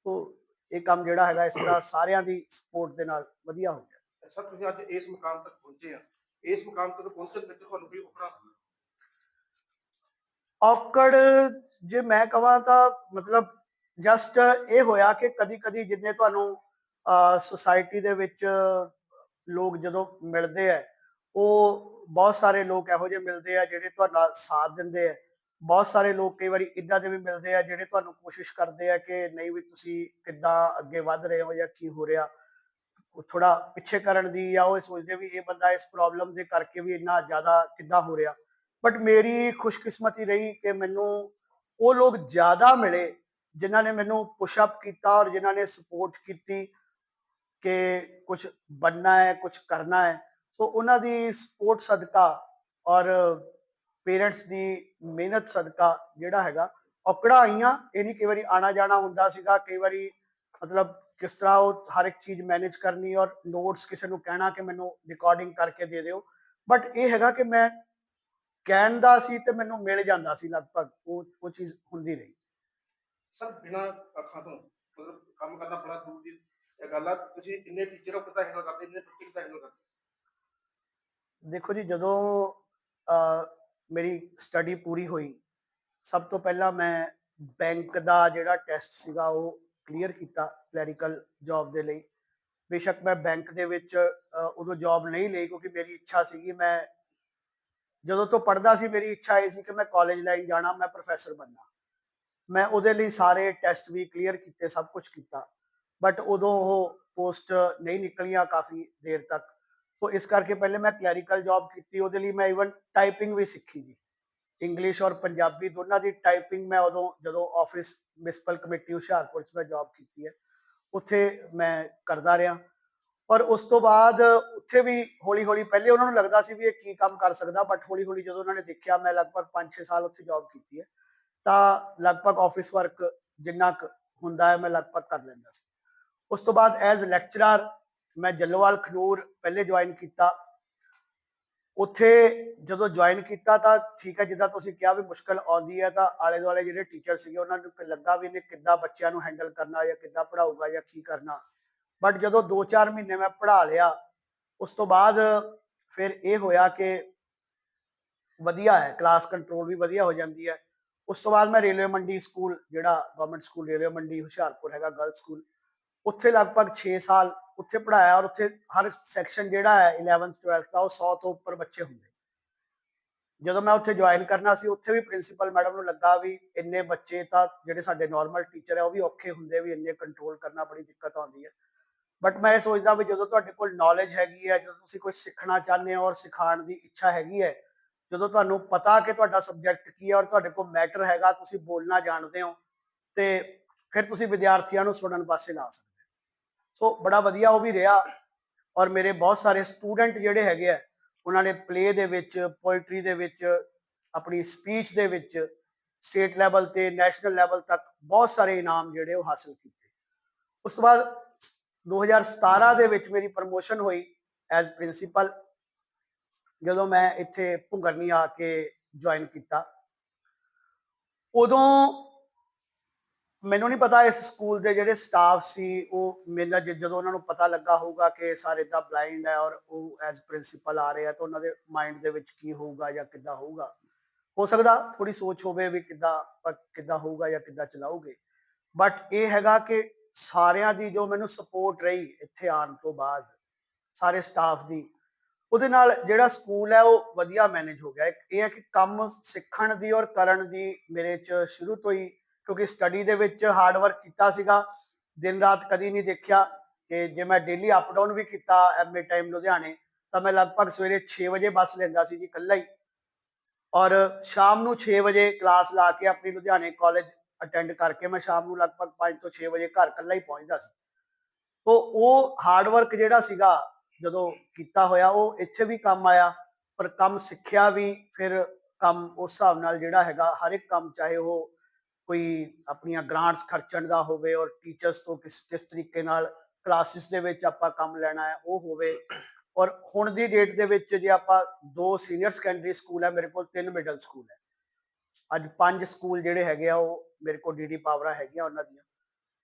ਸੋ ਇਹ ਕੰਮ ਜਿਹੜਾ ਹੈਗਾ ਇਸ ਤਰ੍ਹਾਂ ਸਾਰਿਆਂ ਦੀ ਸਪੋਰਟ ਦੇ ਨਾਲ ਵਧੀਆ ਹੋ ਗਿਆ। ਸਰ, ਤੁਸੀਂ ਅੱਜ ਇਸ ਮੁਕਾਮ ਤੱਕ ਪਹੁੰਚੇ ਆ। ਇਸ ਮੁਕਾਮ ਤੱਕ ਪਹੁੰਚਣ ਵਿੱਚ ਤੁਹਾਨੂੰ ਕੋਈ ਉਪਰਾ ਔਕੜ, ਜੇ ਮੈਂ ਕਹਾਂ ਤਾਂ ਮਤਲਬ ਜਸਟ ਇਹ ਹੋਇਆ ਕਿ ਕਦੀ ਕਦੀ ਜਿੰਨੇ ਤੁਹਾਨੂੰ ਸੁਸਾਇਟੀ ਦੇ ਵਿੱਚ ਲੋਕ ਜਦੋਂ ਮਿਲਦੇ ਆ, ਉਹ ਬਹੁਤ ਸਾਰੇ ਲੋਕ ਇਹੋ ਜਿਹੇ ਮਿਲਦੇ ਆ ਜਿਹੜੇ ਤੁਹਾਡਾ ਸਾਥ ਦਿੰਦੇ ਆ। ਬਹੁਤ ਸਾਰੇ ਲੋਕ ਕਈ ਵਾਰੀ ਇਦਾਂ ਦੇ ਵੀ ਮਿਲਦੇ ਆ ਜਿਹੜੇ ਤੁਹਾਨੂੰ ਕੋਸ਼ਿਸ਼ ਕਰਦੇ ਆ ਕਿ ਨਹੀਂ ਵੀ ਤੁਸੀਂ ਕਿੱਦਾਂ ਅੱਗੇ ਵੱਧ ਰਹੇ ਹੋ ਜਾਂ ਕੀ ਹੋ ਰਿਹਾ। ਥੋੜਾ ਪਿੱਛੇ ਕਰਨ ਦੀ ਜਾਂ ਉਹ ਇਹ ਸੋਚਦੇ ਵੀ ਇਹ ਬੰਦਾ ਇਸ ਪ੍ਰੋਬਲਮ ਦੇ ਕਰਕੇ ਵੀ ਇੰਨਾ ਜ਼ਿਆਦਾ ਕਿੱਦਾਂ ਹੋ ਰਿਹਾ। ਬਟ ਮੇਰੀ ਖੁਸ਼ਕਿਸਮਤੀ ਰਹੀ ਕਿ ਮੈਨੂੰ ਉਹ ਲੋਕ ਜ਼ਿਆਦਾ ਮਿਲੇ ਜਿਨ੍ਹਾਂ ਨੇ ਮੈਨੂੰ ਪੁਸ਼ ਅਪ ਕੀਤਾ ਔਰ ਜਿਨ੍ਹਾਂ ਨੇ ਸਪੋਰਟ ਕੀਤੀ ਕਿ ਕੁਝ ਬਣਨਾ ਹੈ ਕੁਝ ਕਰਨਾ ਹੈ। ਸੋ ਉਹਨਾਂ ਦੀ ਸਪੋਰਟ ਸਦਕਾ ਔਰ ਪੇਰੈਂਟਸ ਦੀ ਮਿਹਨਤ ਸਦਕਾ ਜਿਹੜਾ ਹੈਗਾ, ਔਕੜਾਂ ਆਈਆਂ। ਇਹ ਨਹੀਂ ਕਈ ਵਾਰੀ ਆਣਾ ਜਾਣਾ ਹੁੰਦਾ ਸੀਗਾ, ਕਈ ਵਾਰੀ ਮਤਲਬ ਕਿਸ ਤਰ੍ਹਾਂ ਉਹ ਹਰ ਇੱਕ ਚੀਜ਼ ਮੈਨੇਜ ਕਰਨੀ ਔਰ ਨੋਟਸ ਕਿਸੇ ਨੂੰ ਕਹਿਣਾ ਕਿ ਮੈਨੂੰ ਰਿਕਾਰਡਿੰਗ ਕਰਕੇ ਦੇ ਦਿਓ। ਬਟ ਇਹ ਹੈਗਾ ਕਿ ਮੈਂ ਕਹਿਣ ਦਾ ਸੀ ਤੇ ਮੈਨੂੰ ਮਿਲ ਜਾਂਦਾ ਸੀ ਲਗਭਗ ਉਹ ਉਹ ਚੀਜ਼ ਹੁੰਦੀ ਰਹੀ। ਸਰ ਬਿਨਾ ਅੱਖਾਂ ਤੋਂ ਮਤਲਬ ਕੰਮ ਕਰਨਾ ਬੜਾ ਦੂਰ ਦੀ ਗੱਲ ਆ ਤੁਸੀਂ ਇੰਨੇ ਟੀਚਰ ਹੋ ਕਿਤਾ ਹੈਂਡਲ ਕਰਦੇ ਇੰਨੇ ਬੱਚੇ ਕਿਤਾ ਹੈਂਡਲ ਕਰਦੇ। ਦੇਖੋ ਜੀ ਜਦੋਂ ਮੇਰੀ ਸਟੱਡੀ ਪੂਰੀ ਹੋਈ ਸਭ ਤੋਂ ਪਹਿਲਾਂ ਮੈਂ ਬੈਂਕ ਦਾ ਜਿਹੜਾ ਟੈਸਟ ਸੀਗਾ ਉਹ ਕਲੀਅਰ ਕੀਤਾ ਕਲੈਰੀਕਲ ਜੌਬ ਦੇ ਲਈ। ਬੇਸ਼ੱਕ ਮੈਂ ਬੈਂਕ ਦੇ ਵਿੱਚ ਉਦੋਂ ਜੌਬ ਨਹੀਂ ਲਈ ਕਿਉਂਕਿ ਮੇਰੀ ਇੱਛਾ ਸੀਗੀ ਮੈਂ ਜਦੋਂ ਤੋਂ ਪੜ੍ਹਦਾ ਸੀ, ਮੇਰੀ ਇੱਛਾ ਇਹ ਸੀ ਕਿ ਮੈਂ ਕਾਲਜ ਲਾਈਨ ਜਾਣਾ, ਮੈਂ ਪ੍ਰੋਫੈਸਰ ਬਣਨਾ। ਮੈਂ ਉਹਦੇ ਲਈ ਸਾਰੇ ਟੈਸਟ ਵੀ ਕਲੀਅਰ ਕੀਤੇ, ਸਭ ਕੁਝ ਕੀਤਾ। ਬਟ ਉਦੋਂ ਉਹ ਪੋਸਟ ਨਹੀਂ ਨਿਕਲੀਆਂ ਕਾਫੀ ਦੇਰ ਤੱਕ। ਸੋ ਇਸ ਕਰਕੇ ਪਹਿਲੇ ਮੈਂ ਕਲੈਰੀਕਲ ਜੌਬ ਕੀਤੀ, ਉਹਦੇ ਲਈ ਮੈਂ ਇਵਨ ਟਾਈਪਿੰਗ ਵੀ ਸਿੱਖੀ ਜੀ। ਇੰਗਲਿਸ਼ ਔਰ ਪੰਜਾਬੀ ਦੋਨਾਂ ਦੀ ਟਾਈਪਿੰਗ ਮੈਂ ਉਦੋਂ, ਜਦੋਂ ਆਫਿਸ ਮਿਊਨਿਸਪਲ ਕਮੇਟੀ ਹੁਸ਼ਿਆਰਪੁਰ 'ਚ ਮੈਂ ਜੌਬ ਕੀਤੀ ਹੈ, ਉੱਥੇ ਮੈਂ ਕਰਦਾ ਰਿਹਾ। ਪਰ ਉਸ ਤੋਂ ਬਾਅਦ ਉੱਥੇ ਵੀ ਹੌਲੀ ਹੌਲੀ ਪਹਿਲੇ ਉਹਨਾਂ ਨੂੰ ਲੱਗਦਾ ਸੀ ਵੀ ਇਹ ਕੀ ਕੰਮ ਕਰ ਸਕਦਾ ਬਟ ਹੌਲੀ ਹੌਲੀ ਜਦੋਂ ਉਹਨਾਂ ਨੇ ਦੇਖਿਆ, ਮੈਂ ਲਗਭਗ 5-6 ਸਾਲ ਉੱਥੇ ਜੌਬ ਕੀਤੀ ਹੈ, ਤਾਂ ਲਗਭਗ ਆਫਿਸ ਵਰਕ ਜਿੰਨਾ ਕੁ ਹੁੰਦਾ ਹੈ, ਮੈਂ ਲਗਭਗ ਕਰ ਲੈਂਦਾ ਸੀ। ਉਸ ਤੋਂ ਬਾਅਦ ਐਜ਼ ਲੈਕਚਰਰ ਮੈਂ ਜੱਲੋਵਾਲ, ਖਨੂਰ ਪਹਿਲੇ ਜੁਆਇਨ ਕੀਤਾ। ਉੱਥੇ ਜਦੋਂ ਜੁਆਇਨ ਕੀਤਾ ਤਾਂ ਠੀਕ ਹੈ, ਜਿੱਦਾਂ ਤੁਸੀਂ ਕਿਹਾ ਵੀ ਮੁਸ਼ਕਲ ਆਉਂਦੀ ਹੈ, ਤਾਂ ਆਲੇ ਦੁਆਲੇ ਜਿਹੜੇ ਟੀਚਰ ਸੀਗੇ, ਉਹਨਾਂ ਨੂੰ ਲੱਗਾ ਵੀ ਇਹਨੇ ਕਿੱਦਾਂ ਬੱਚਿਆਂ ਨੂੰ ਹੈਂਡਲ ਕਰਨਾ ਜਾਂ ਕਿੱਦਾਂ ਪੜਾਊਗਾ ਜਾਂ ਕੀ ਕਰਨਾ। ਬਟ ਜਦੋਂ 2-4 ਮਹੀਨੇ ਮੈਂ ਪੜ੍ਹਾ ਲਿਆ, ਉਸ ਤੋਂ ਬਾਅਦ ਫਿਰ ਇਹ ਹੋਇਆ ਕਿ ਵਧੀਆ ਹੈ ਕਲਾਸ ਕੰਟਰੋਲ ਵੀ ਵਧੀਆ ਹੋ ਜਾਂਦੀ ਹੈ। ਉਸ ਤੋਂ ਬਾਅਦ ਮੈਂ ਰੇਲਵੇ ਮੰਡੀ ਸਕੂਲ, ਜਿਹੜਾ ਗਵਰਨਮੈਂਟ ਸਕੂਲ, ਰੇਲਵੇ ਮੰਡੀ ਹੁਸ਼ਿਆਰਪੁਰ ਹੈਗਾ ਗਰਲ ਸਕੂਲ, ਉੱਥੇ ਲਗਭਗ 6 ਸਾਲ ਉੱਥੇ ਪੜਾਇਆ ਔਰ ਉੱਥੇ ਹਰ ਸੈਕਸ਼ਨ ਜਿਹੜਾ ਹੈ 11th 12th ਦਾ ਉਹ 100 ਤੋਂ ਉੱਪਰ ਬੱਚੇ ਹੁੰਦੇ। ਜਦੋਂ ਮੈਂ ਉੱਥੇ ਜੁਆਇਨ ਕਰਨਾ ਸੀ, ਉੱਥੇ ਵੀ ਪ੍ਰਿੰਸੀਪਲ ਮੈਡਮ ਨੂੰ ਲੱਗਾ ਵੀ ਇੰਨੇ ਬੱਚੇ ਤਾਂ ਜਿਹੜੇ ਸਾਡੇ ਨਾਰਮਲ ਟੀਚਰ ਹੈ, ਉਹ ਵੀ ਔਖੇ ਹੁੰਦੇ ਵੀ ਇੰਨੇ ਕੰਟਰੋਲ ਕਰਨਾ ਬੜੀ ਦਿੱਕਤ ਆਉਂਦੀ ਹੈ। ਬਟ ਮੈਂ ਇਹ ਸੋਚਦਾ ਵੀ ਜਦੋਂ ਤੁਹਾਡੇ ਕੋਲ ਨੌਲੇਜ ਹੈਗੀ ਹੈ, ਜਦੋਂ ਤੁਸੀਂ ਕੁਝ ਸਿੱਖਣਾ ਚਾਹੁੰਦੇ ਹੋ ਔਰ ਸਿਖਾਉਣ ਦੀ ਇੱਛਾ ਹੈਗੀ ਹੈ, ਜਦੋਂ ਤੁਹਾਨੂੰ ਪਤਾ ਕਿ ਤੁਹਾਡਾ ਸਬਜੈਕਟ ਕੀ ਹੈ ਔਰ ਤੁਹਾਡੇ ਕੋਲ ਮੈਟਰ ਹੈਗਾ, ਤੁਸੀਂ ਬੋਲਣਾ ਜਾਣਦੇ ਹੋ, ਤੇ ਫਿਰ ਤੁਸੀਂ ਵਿਦਿਆਰਥੀਆਂ ਨੂੰ ਸੁਣਨ ਪਾਸੇ ਲਾ ਸਕਦੇ ਸੋ ਬੜਾ ਵਧੀਆ ਉਹ ਵੀ ਰਿਹਾ ਔਰ ਮੇਰੇ ਬਹੁਤ ਸਾਰੇ ਸਟੂਡੈਂਟ ਜਿਹੜੇ ਹੈਗੇ ਆ, ਉਹਨਾਂ ਨੇ ਪਲੇ ਦੇ ਵਿੱਚ ਪੋਇਟਰੀ ਦੇ ਵਿੱਚ, ਆਪਣੀ ਸਪੀਚ ਦੇ ਵਿੱਚ ਸਟੇਟ ਲੈਵਲ ਤੇ ਨੈਸ਼ਨਲ ਲੈਵਲ ਤੱਕ ਬਹੁਤ ਸਾਰੇ ਇਨਾਮ ਜਿਹੜੇ ਉਹ ਹਾਸਲ ਕੀਤੇ। ਉਸ ਤੋਂ ਬਾਅਦ 2017 ਦੇ ਵਿੱਚ ਮੇਰੀ ਪ੍ਰਮੋਸ਼ਨ ਹੋਈ ਐਜ਼ ਪ੍ਰਿੰਸੀਪਲ ਜਦੋਂ ਮੈਂ ਇੱਥੇ ਭੁੰਗਰਨੀ ਆ ਕੇ ਜੁਆਇਨ ਕੀਤਾ। ਉਦੋਂ ਮੈਨੂੰ ਨਹੀਂ ਪਤਾ ਇਸ ਸਕੂਲ ਦੇ ਜਿਹੜੇ ਸਟਾਫ ਸੀ, ਉਹ ਮੇਰਾ ਜ- ਜਦੋਂ ਉਹਨਾਂ ਨੂੰ ਪਤਾ ਲੱਗਾ ਹੋਊਗਾ ਕਿ ਸਾਰੇ ਤਾਂ ਬਲਾਈਂਡ ਹੈ ਔਰ ਉਹ ਐਜ਼ ਪ੍ਰਿੰਸੀਪਲ ਆ ਰਹੇ ਆ, ਤਾਂ ਉਹਨਾਂ ਦੇ ਮਾਈਂਡ ਦੇ ਵਿੱਚ ਕੀ ਹੋਊਗਾ ਜਾਂ ਕਿੱਦਾਂ ਹੋਊਗਾ? ਹੋ ਸਕਦਾ ਥੋੜੀ ਸੋਚ ਹੋਵੇ ਵੀ ਕਿੱਦਾਂ ਕਿੱਦਾਂ ਹੋਊਗਾ ਜਾਂ ਕਿੱਦਾਂ ਚਲਾਉਗੇ ਬਟ ਇਹ ਹੈਗਾ ਕਿ ਸਾਰਿਆਂ ਦੀ ਜੋ ਮੈਨੂੰ ਸਪੋਰਟ ਰਹੀ ਇੱਥੇ ਆਉਣ ਤੋਂ ਬਾਅਦ, ਸਾਰੇ ਸਟਾਫ ਦੀ, ਉਹਦੇ ਨਾਲ ਜਿਹੜਾ ਸਕੂਲ ਹੈ ਉਹ ਵਧੀਆ ਮੈਨੇਜ ਹੋ ਗਿਆ। ਇਹ ਹੈ ਕਿ ਕੰਮ ਸਿੱਖਣ ਦੀ ਔਰ ਕਰਨ ਦੀ ਮੇਰੇ ਚ ਸ਼ੁਰੂ ਤੋਂ ਹੀ, ਕਿਉਂਕਿ ਸਟੱਡੀ ਦੇ ਵਿੱਚ ਹਾਰਡ ਵਰਕ ਕੀਤਾ ਸੀਗਾ, ਦਿਨ ਰਾਤ ਕਦੀ ਨਹੀਂ ਦੇਖਿਆ ਕਿ ਜੇ ਮੈਂ ਡੇਲੀ ਅਪ ਡਾਊਨ ਵੀ ਕੀਤਾ ਐਮਏ ਟਾਈਮ ਲੁਧਿਆਣੇ, ਤਾਂ ਮੈਂ ਲਗਭਗ ਸਵੇਰੇ 6 ਵਜੇ ਬੱਸ ਲੈਂਦਾ ਸੀ ਜੀ ਇਕੱਲਾ ਹੀ। ਔਰ ਸ਼ਾਮ ਨੂੰ 6 ਵਜੇ ਕਲਾਸ ਲਾ ਕੇ ਆਪਣੀ ਲੁਧਿਆਣੇ ਕਾਲਜ ਅਟੈਂਡ ਕਰਕੇ ਮੈਂ ਸ਼ਾਮ ਨੂੰ ਲਗਭਗ 5 ਤੋਂ 6 ਵਜੇ ਘਰ ਇਕੱਲਾ ਹੀ ਪਹੁੰਚਦਾ ਸੀ। ਤੋਂ ਉਹ ਹਾਰਡ ਵਰਕ ਜਿਹੜਾ ਸੀਗਾ, ਜਦੋਂ ਕੀਤਾ ਹੋਇਆ, ਉਹ ਇੱਥੇ ਵੀ ਕੰਮ ਆਇਆ, ਪਰ ਕੰਮ ਸਿੱਖਿਆ ਵੀ, ਫਿਰ ਕੰਮ ਉਸ ਹਿਸਾਬ ਨਾਲ ਜਿਹੜਾ ਹੈਗਾ, ਹਰ ਇੱਕ ਕੰਮ ਚਾਹੇ ਉਹ ਕੋਈ ਆਪਣੀਆਂ ਗ੍ਰਾਂਟਸ ਖਰਚਣ ਦਾ ਹੋਵੇ ਔਰ ਟੀਚਰਸ ਤੋਂ ਕਿਸ ਕਿਸ ਤਰੀਕੇ ਨਾਲ ਕਲਾਸਿਸ ਦੇ ਵਿੱਚ ਆਪਾਂ ਕੰਮ ਲੈਣਾ ਹੈ, ਉਹ ਹੋਵੇ। ਔਰ ਹੁਣ ਦੀ ਡੇਟ ਦੇ ਵਿੱਚ ਜੇ ਆਪਾਂ ਦੋ ਸੀਨੀਅਰ ਸੈਕੰਡਰੀ ਸਕੂਲ ਹੈ, ਮੇਰੇ ਕੋਲ ਤਿੰਨ ਮਿਡਲ ਸਕੂਲ ਹੈ। ਅੱਜ ਪੰਜ ਸਕੂਲ ਜਿਹੜੇ ਹੈਗੇ ਆ, ਉਹ ਮੇਰੇ ਕੋਲ ਡੀਡੀ ਪਾਵਰਾਂ ਹੈਗੀਆਂ ਉਹਨਾਂ ਦੀਆਂ।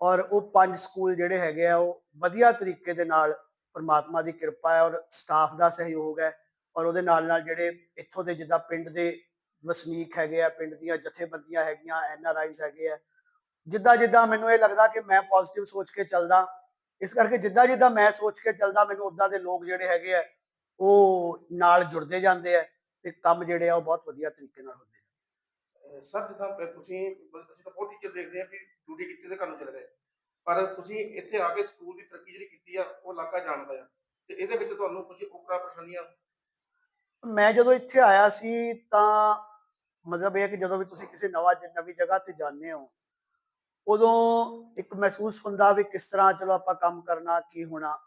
ਔਰ ਉਹ ਪੰਜ ਸਕੂਲ ਜਿਹੜੇ ਹੈਗੇ ਆ, ਉਹ ਵਧੀਆ ਤਰੀਕੇ ਦੇ ਨਾਲ ਪਰਮਾਤਮਾ ਦੀ ਕਿਰਪਾ ਹੈ ਔਰ ਸਟਾਫ ਦਾ ਸਹਿਯੋਗ ਹੈ। ਔਰ ਉਹਦੇ ਨਾਲ ਨਾਲ ਜਿਹੜੇ ਇੱਥੋਂ ਦੇ ਜਿੱਦਾਂ ਪਿੰਡ ਦੇ ਵਸਨੀਕ ਹੈਗੇ ਆ, ਪਿੰਡ ਦੀਆਂ ਜਥੇਬੰਦੀਆਂ ਹੈਗੀਆਂ, ਐਨ ਆਰ ਆਈਜ਼ ਹੈਗੇ ਆ, ਜਿੱਦਾਂ ਜਿੱਦਾਂ ਮੈਨੂੰ ਇਹ ਲੱਗਦਾ ਕਿ ਮੈਂ ਪੋਜ਼ਿਟਿਵ ਸੋਚ ਕੇ ਚੱਲਦਾ, ਇਸ ਕਰਕੇ ਜਿੱਦਾਂ ਜਿੱਦਾਂ ਮੈਂ ਸੋਚ ਕੇ ਚੱਲਦਾ, ਮੈਨੂੰ ਉਦਾਂ ਦੇ ਲੋਕ ਜਿਹੜੇ ਹੈਗੇ ਆ, ਉਹ ਨਾਲ ਜੁੜਦੇ ਜਾਂਦੇ ਆ ਤੇ ਕੰਮ ਜਿਹੜੇ ਆ, ਉਹ ਬਹੁਤ ਵਧੀਆ ਤਰੀਕੇ ਨਾਲ ਹੁੰਦੇ ਸਰ, ਜਿੱਦਾਂ ਪ- ਤੁਸੀਂ ਅਸੀਂ ਤਾਂ ਬਹੁਤ ਟੀਚਰ ਦੇਖਦੇ ਆ ਕਿ ਡਿਊਟੀ ਕੀਤੀ ਤੇ ਘਰ ਚਲੇ ਗਏ। ਪਰ ਤੁਸੀਂ ਇੱਥੇ ਆ ਕੇ ਸਕੂਲ ਦੀ ਤਰੱਕੀ ਜਿਹੜੀ ਕੀਤੀ ਆ, ਉਹ ਇਲਾਕਾ ਜਾਣਦਾ ਆ। ਤੇ ਇਹਦੇ ਵਿੱਚ ਤੁਹਾਨੂੰ ਕੁਝ ਉਪਰਾ ਪਰੇਸ਼ਾਨੀਆਂ? ਮੈਂ ਜਦੋਂ ਇੱਥੇ ਆਇਆ ਸੀ, ਤਾਂ ਮਤਲਬ ਇਹ ਹੈ ਕਿ ਜਦੋਂ ਵੀ ਤੁਸੀਂ ਕਿਸੇ ਨਵਾਂ ਜ- ਨਵੀਂ ਜਗ੍ਹਾ ਤੇ ਜਾਂਦੇ ਹੋ, ਉਦੋਂ ਇੱਕ ਮਹਿਸੂਸ ਹੁੰਦਾ ਵੀ ਕਿਸ ਤਰ੍ਹਾਂ ਚਲੋ ਆਪਾਂ ਕੰਮ ਕਰਨਾ, ਕੀ ਹੋਣਾ।